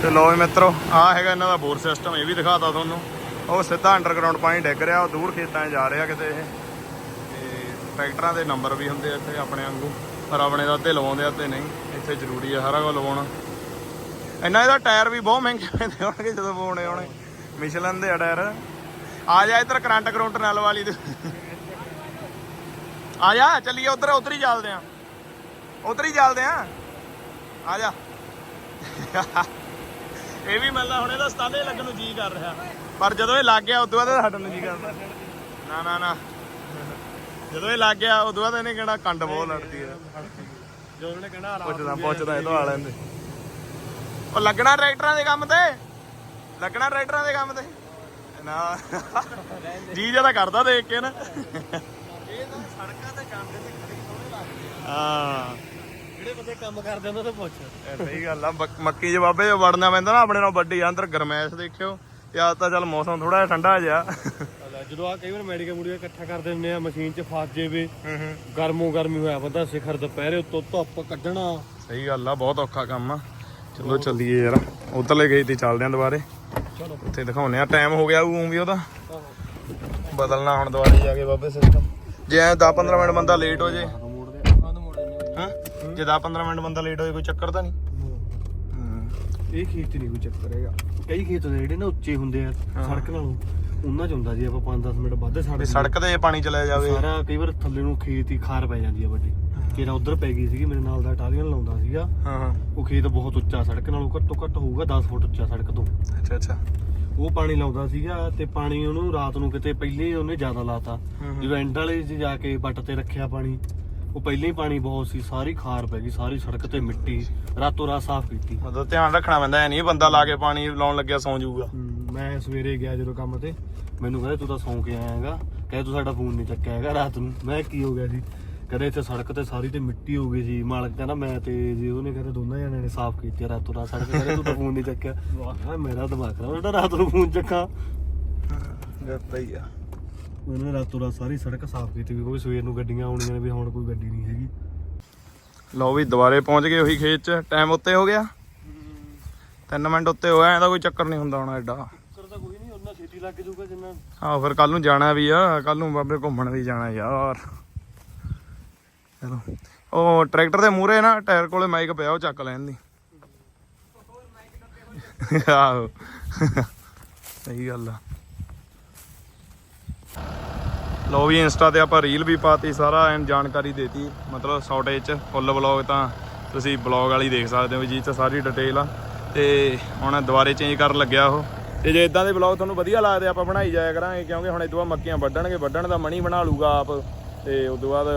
ਤੇ ਲੋ ਵੀ ਮਿੱਤਰੋ ਆ ਹੈਗਾ ਇਹਨਾਂ ਦਾ ਬੋਰ ਸਿਸਟਮ ਇਹ ਵੀ ਦਿਖਾਤਾ ਤੁਹਾਨੂੰ। ਉਹ ਸਿੱਧਾ ਅੰਡਰਗਰਾਉਂਡ ਪਾਣੀ ਡਿੱਗ ਰਿਹਾ, ਉਹ ਦੂਰ ਖੇਤਾਂ 'ਚ ਜਾ ਰਿਹਾ ਕਿਤੇ ਇਹ। ਤੇ ਟਰੈਕਟਰਾਂ ਦੇ ਨੰਬਰ ਵੀ ਹੁੰਦੇ ਇੱਥੇ ਆਪਣੇ ਵਾਂਗੂ। ਪਰ ਆਪਣੇ ਦਾ ਤੇ ਲਵਾਉਂਦੇ ਆ ਤੇ ਨਹੀਂ, ਇੱਥੇ ਜ਼ਰੂਰੀ ਆ ਸਾਰਾ ਕੁਝ ਲਵਾਉਣਾ। ਇੰਨਾ ਇਹਦਾ ਟਾਇਰ ਵੀ ਬਹੁਤ ਮਹਿੰਗੇ ਪੈਂਦੇ ਹੋਣਗੇ ਜਦੋਂ ਪਾਉਣੇ ਹੋਣੇ ਮਿਸ਼ਲਨ ਦੇ ਆ ਟਾਇਰ ਆ ਜਾ ਇੱਧਰ ਕਰੰਟ ਕਰੰਟ ਨਾਲ ਵਾਲੀ ਤੇ ਆ ਜਾ ਚੱਲੀਏ ਉਧਰ ਉਧਰ ਹੀ ਚੱਲਦੇ ਆ। ਉਧਰ ਹੀ ਚੱਲਦੇ ਆ। ਆ ਜਾ। ਇਹ ਵੀ ਮਿਲਦਾ ਹੁਣ ਇਹਦਾ ਸਤਾਲੇ ਲੱਗਣ ਨੂੰ ਜੀ ਕਰ ਰਿਹਾ। ਪਰ ਜਦੋਂ ਇਹ ਲੱਗ ਗਿਆ ਉਦੋਂ ਬਾਅਦ ਹਟਣ ਨੂੰ ਜੀ ਕਰਦਾ। ਨਾ ਨਾ ਨਾ। ਜਦੋਂ ਇਹ ਲੱਗ ਗਿਆ ਉਦੋਂ ਬਾਅਦ ਇਹਨੇ ਕਿਹੜਾ ਕੰਡ ਬਹੁਤ ਲੜਦੀ ਹੈ ਜੋ ਉਹਨਾਂ ਕਹਿਣਾ ਪੁੱਛਦਾ ਪੁੱਛਦਾ ਇਹ ਤੋਂ ਆ ਲੈਂਦੇ ਉਹ ਲੱਗਣਾ ਟਰੈਕਟਰਾਂ ਦੇ ਕੰਮ ਤੇ? ਲੱਗਣਾ ਟਰੈਕਟਰਾਂ ਦੇ ਕੰਮ ਤੇ? ਨਾ। ਜੀ ਜ਼ਿਆਦਾ ਕਰਦਾ ਦੇਖ ਕੇ ਨਾ। ਇਹ ਤਾਂ ਸੜਕਾਂ ਤੇ ਜਾਂਦੇ ਤੇ ਖੜੇ ਸੋਹਣੇ ਲੱਗਦੇ ਹਾਂ। ਜਿਹੜੇ ਬੰਦੇ ਕੰਮ ਕਰਦੇ ਉਹਨਾਂ ਤੋਂ ਪੁੱਛ। ਸਹੀ ਗੱਲ ਆ ਮੱਕ- ਬਾਬੇ ਜੋ ਵੜਨਾ ਪੈਂਦਾ ਨਾ ਆਪਣੇ ਨਾਲ ਵੱਡੀ ਅੰਦਰ ਗਰਮੈਸ਼ ਦੇਖਿਓ। ਯਾ ਤਾਂ ਚੱਲ ਮੌਸਮ ਥੋੜਾ ਜਿਹਾ ਠੰਡਾ ਜਿਹਾ। ਜਦੋਂ ਆ ਕਈ ਵਾਰ ਮੈਡੀਕਲ ਮੂਡੀਕਲ ਇਕੱਠਾ ਕਰ ਦਿੰਦੇ ਆ ਮਸ਼ੀਨ 'ਚ ਫਸ ਜਾਵੇ ਗਰਮੋ ਗਰਮੀ ਹੋਇਆ ਬੰਦਾ ਸਿਖਰ ਦੁਪਹਿਰੇ ਉੱਤੋਂ ਧੁੱਪ ਕੱਢਣਾ। ਸਹੀ ਗੱਲ ਆ ਬਹੁਤ ਔਖਾ ਕੰਮ ਆ। ਚਲੋ ਚੱਲੀਏ ਯਾਰ ਉਧਰਲੇ ਗਈ ਤੇ ਚੱਲਦੇ ਆਂ ਦੁਬਾਰੇ। ਉੱਥੇ ਦਿਖਾਉਨੇ ਆ ਟਾਈਮ ਹੋ ਗਿਆ ਉਹ ਵੀ ਉਹਦਾ। ਬਦਲਣਾ ਹੁਣ ਦੁਬਾਰੇ ਜਾ ਕੇ ਬਾਬੇ ਸਿਸਟਮ ਜੇ 10 15 ਮਿੰਟ ਬੰਦਾ ਲੇਟ ਹੋ ਜੇ। ਹਾਂ? ਜੇ 10 15 ਮਿੰਟ ਬੰਦਾ ਲੇਟ ਹੋ ਜੇ ਕੋਈ ਚੱਕਰ ਤਾਂ ਨਹੀਂ? ਇਹ ਖੇਤ ਨਹੀਂ ਕੋਈ ਚੱਕਰ ਹੈਗਾ। ਕਈ ਖੇਤ ਨੇ ਜਿਹੜੇ ਨਾ ਉੱਚੇ ਹੁੰਦੇ ਆ ਸੜਕ ਨਾਲੋਂ। ਉਹਨਾਂ 'ਚ ਹੁੰਦਾ ਜੀ ਆਪਾਂ 5-10 ਮਿੰਟ ਵੱਧ ਛੱਡ ਸੜਕ ਤੇ ਪਾਣੀ ਚਲਿਆ ਜਾਵੇ। ਸਾਰਾ ਕਈ ਵਾਰ ਥੱਲੇ ਨੂੰ ਖੇਤ ਹੀ ਖਾਰ ਪੈ ਜਾਂਦੀ ਆ ਵੱਡੀ। ਕਿਹੜਾ ਉਧਰ ਪੈ ਗਈ ਸੀਗੀ ਮੇਰੇ ਨਾਲ ਦਾ ਟਾਲੀਅਨ ਲਾਉਂਦਾ ਸੀਗਾ। ਹਾਂ ਹਾਂ। ਉਹ ਖੇਤ ਬਹੁਤ ਉੱਚਾ ਸੜਕ ਨਾਲੋਂ ਘੱਟੋ ਘੱਟ ਹੋਊਗਾ 10 ਫੁੱਟ ਉੱਚਾ ਸੜਕ ਤੋਂ। ਅੱਛਾ ਅੱਛਾ। ਉਹ ਪਾਣੀ ਲਾਉਂਦਾ ਸੀਗਾ ਤੇ ਪਾਣੀ ਉਹਨੂੰ ਰਾਤ ਨੂੰ ਕਿਤੇ ਪਹਿਲੇ ਹੀ ਉਹਨੇ ਜ਼ਿਆਦਾ ਲਾਤਾ। ਜਦੋਂ ਐਂਡ ਵਾਲੇ 'ਚ ਜਾ ਕੇ ਬੱਟ ਤੇ ਰੱਖਿਆ ਪਾਣੀ ਉਹ ਪਹਿਲਾਂ ਹੀ ਪਾਣੀ ਬਹੁਤ ਸੀ ਸਾਰੀ ਖਾਰ ਪੈ ਗਈ ਸਾਰੀ ਸੜਕ ਤੇ ਮਿੱਟੀ ਰਾਤੋਂ ਰਾਤ ਸਾਫ਼ ਕੀਤੀ। ਮਤਲਬ ਧਿਆਨ ਰੱਖਣਾ ਪੈਂਦਾ ਐ ਨਹੀਂ ਬੰਦਾ ਲਾ ਕੇ ਪਾਣੀ ਲਾਉਣ ਲੱਗਿਆ ਸੌਂ ਜਾਊਗਾ। ਮੈਂ ਸਵੇਰੇ ਗਿਆ ਜਦੋਂ ਕੰਮ ਤੇ ਮੈਨੂੰ ਕਹਿੰਦੇ ਤੂੰ ਤਾਂ ਸੌਂ ਕੇ ਆਇਆ ਹੈਗਾ ਕਹਿੰਦੇ ਤੂੰ ਸਾਡਾ ਫੋਨ ਨਹੀਂ ਚੱਕਿਆ ਹੈਗਾ ਰਾਤ ਨੂੰ। ਮੈਂ ਕੀ ਹੋ ਗਿਆ ਸੀ ਕਹਿੰਦੇ ਇੱਥੇ ਸੜਕ ਤੇ ਸਾਰੀ ਤੇ ਮਿੱਟੀ ਹੋ ਗਈ ਸੀ। ਮਾਲਕ ਕਹਿੰਦਾ ਮੈਂ ਤੇ ਜੀ ਉਹਨੇ ਕਹਿੰਦੇ ਦੋਨਾਂ ਜਣਿਆਂ ਨੇ ਸਾਫ਼ ਕੀਤੀ ਆ ਰਾਤੋਂ ਰਾਤ ਸੜਕ ਕਹਿੰਦੇ ਤੂੰ ਤਾਂ ਫੋਨ ਨਹੀਂ ਚੱਕਿਆ। ਵਾਹ। ਮੇਰਾ ਦਿਮਾਗ ਖਰਾਬ ਉਹਦਾ ਰਾਤ ਨੂੰ ਫੋਨ ਚੱਕਾ। ਗੱਤਾ ਹੀ ਆ। ਉਹਨੇ ਰਾਤੋਂ ਰਾਤ ਸਾਰੀ ਸੜਕ ਸਾਫ਼ ਕੀਤੀ ਕਿਉਂਕਿ ਸਵੇਰ ਨੂੰ ਗੱਡੀਆਂ ਆਉਣੀਆਂ ਨੇ ਵੀ ਹੁਣ ਕੋਈ ਗੱਡੀ ਨਹੀਂ ਹੈਗੀ। ਲਓ ਵੀ ਦੁਬਾਰੇ ਪਹੁੰਚ ਗਏ ਉਹੀ ਖੇਤ ਚ। ਟਾਈਮ ਉੱਤੇ ਹੋ ਗਿਆ? 3 ਮਿੰਟ ਉੱਤੇ ਹੋਇਆ ਇਹਦਾ ਕੋਈ ਚੱਕਰ ਨਹੀਂ ਹੁੰਦਾ ਹੁਣ ਐਡਾ। ਕਰਦਾ ਕੋਈ ਨਹੀਂ ਉਹਨਾਂ ਛੇਤੀ ਲੱਗ ਜਾਊਗਾ ਜਿੰਨਾ ਆਹ ਫਿਰ ਕੱਲ ਨੂੰ ਜਾਣਾ ਵੀ ਆ ਕੱਲ ਨੂੰ ਬਾਬੇ ਘੁੰਮਣ ਵੀ ਜਾਣਾ ਯਾਰ। ਚਲੋ। ਉਹ ਟਰੈਕਟਰ ਦੇ ਮੂਹਰੇ ਨਾ, ਟਾਇਰ ਕੋਲੇ ਮਾਈਕ ਪਿਆ, ਉਹ ਚੱਕ ਲੈਣ ਦੀ। ਆਹੋ। ਸਹੀ ਗੱਲ ਆ। ਲੋ ਵੀ, ਇੰਸਟਾ ਤੇ ਆਪਾਂ ਰੀਲ ਵੀ ਪਾਤੀ, ਸਾਰਾ ਐਨ ਜਾਣਕਾਰੀ ਦੇਤੀ। ਮਤਲਬ ਸ਼ਾਰਟੇਜ ਚ ਫੁੱਲ ਵਲੌਗ ਤਾਂ ਤੁਸੀਂ ਵਲੌਗ ਵਾਲੀ ਦੇਖ ਸਕਦੇ ਹੋ ਵੀ ਜੀ ਚ ਸਾਰੀ ਡਿਟੇਲ ਆ। ਤੇ ਹੁਣ ਦੁਬਾਰੇ ਚੇਂਜ ਕਰਨ ਲੱਗਿਆ ਉਹ। ਤੇ ਜੇ ਇਦਾਂ ਦੇ ਵਲੌਗ ਤੁਹਾਨੂੰ ਵਧੀਆ ਲੱਗਦੇ, ਆਪਾਂ ਬਣਾਈ ਜਾਇਆ ਕਰਾਂਗੇ, ਕਿਉਂਕਿ ਹੁਣ ਇਦੋਂ ਮੱਕੀਆਂ ਵੱਢਣਗੇ, ਵੱਢਣ ਦਾ ਮਣੀ ਬਣਾ ਲੂਗਾ ਆਪ। ਤੇ ਉਦੋਂ ਬਾਅਦ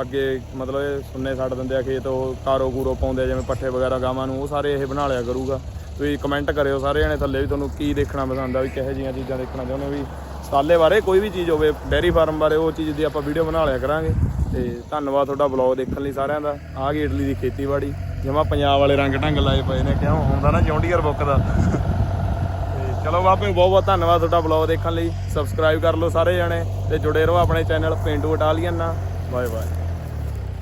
ਅੱਗੇ ਮਤਲਬ ਇਹ ਸੁੰਨੇ ਛੱਡ ਦਿੰਦੇ ਆ ਖੇਤ, ਉਹ ਕਾਰੋ ਕੂਰੋ ਪਾਉਂਦੇ ਆ, ਜਿਵੇਂ ਪੱਠੇ ਵਗੈਰਾ ਗਾਵਾਂ ਨੂੰ, ਉਹ ਸਾਰੇ ਇਹ ਬਣਾ ਲਿਆ ਕਰੂਗਾ। ਤੁਸੀਂ ਕਮੈਂਟ ਕਰਿਓ ਸਾਰੇ ਜਣੇ ਥੱਲੇ ਵੀ ਤੁਹਾਨੂੰ ਕੀ ਦੇਖਣਾ ਪਸੰਦ ਆ, ਵੀ ਕਿਹੋ ਜਿਹੀਆਂ ਚੀਜ਼ਾਂ ਦੇਖਣਾ ਚਾਹੁੰਦੇ ਹੋ, ਵੀ ਸਤਾਲੇ ਬਾਰੇ ਕੋਈ ਵੀ ਚੀਜ਼ ਹੋਵੇ ਡੈਰੀ ਫਾਰਮ ਬਾਰੇ ਉਹ ਚੀਜ਼ ਦੀ ਆਪਾਂ ਵੀਡੀਓ ਬਣਾ ਲਿਆ ਕਰਾਂਗੇ। ਤੇ ਧੰਨਵਾਦ ਤੁਹਾਡਾ ਵਲੌਗ ਦੇਖਣ ਲਈ ਸਾਰਿਆਂ ਦਾ। ਆ ਗਈ ਇਟਲੀ ਦੀ ਖੇਤੀਬਾੜੀ। ਜਿਵੇਂ ਪੰਜਾਬ ਵਾਲੇ ਰੰਗ ਢੰਗ ਲਾਏ ਪਏ ਨੇ, ਕਿਉਂ? ਹੁੰਦਾ ਨਾ ਜੌਂਡੀਅਰ ਬੁੱਕ ਦਾ। ਤੇ ਚਲੋ ਬਾਪੇ, ਬਹੁਤ ਬਹੁਤ ਧੰਨਵਾਦ ਤੁਹਾਡਾ ਵਲੌਗ ਦੇਖਣ ਲਈ। ਸਬਸਕ੍ਰਾਈਬ ਕਰ ਲਓ ਸਾਰੇ ਜਣੇ ਤੇ ਜੁੜੇ ਰਹੋ ਆਪਣੇ ਚੈਨਲ ਪਿੰਡੂ ਇਟਾਲੀਅਨ ਨਾਲ। Bye bye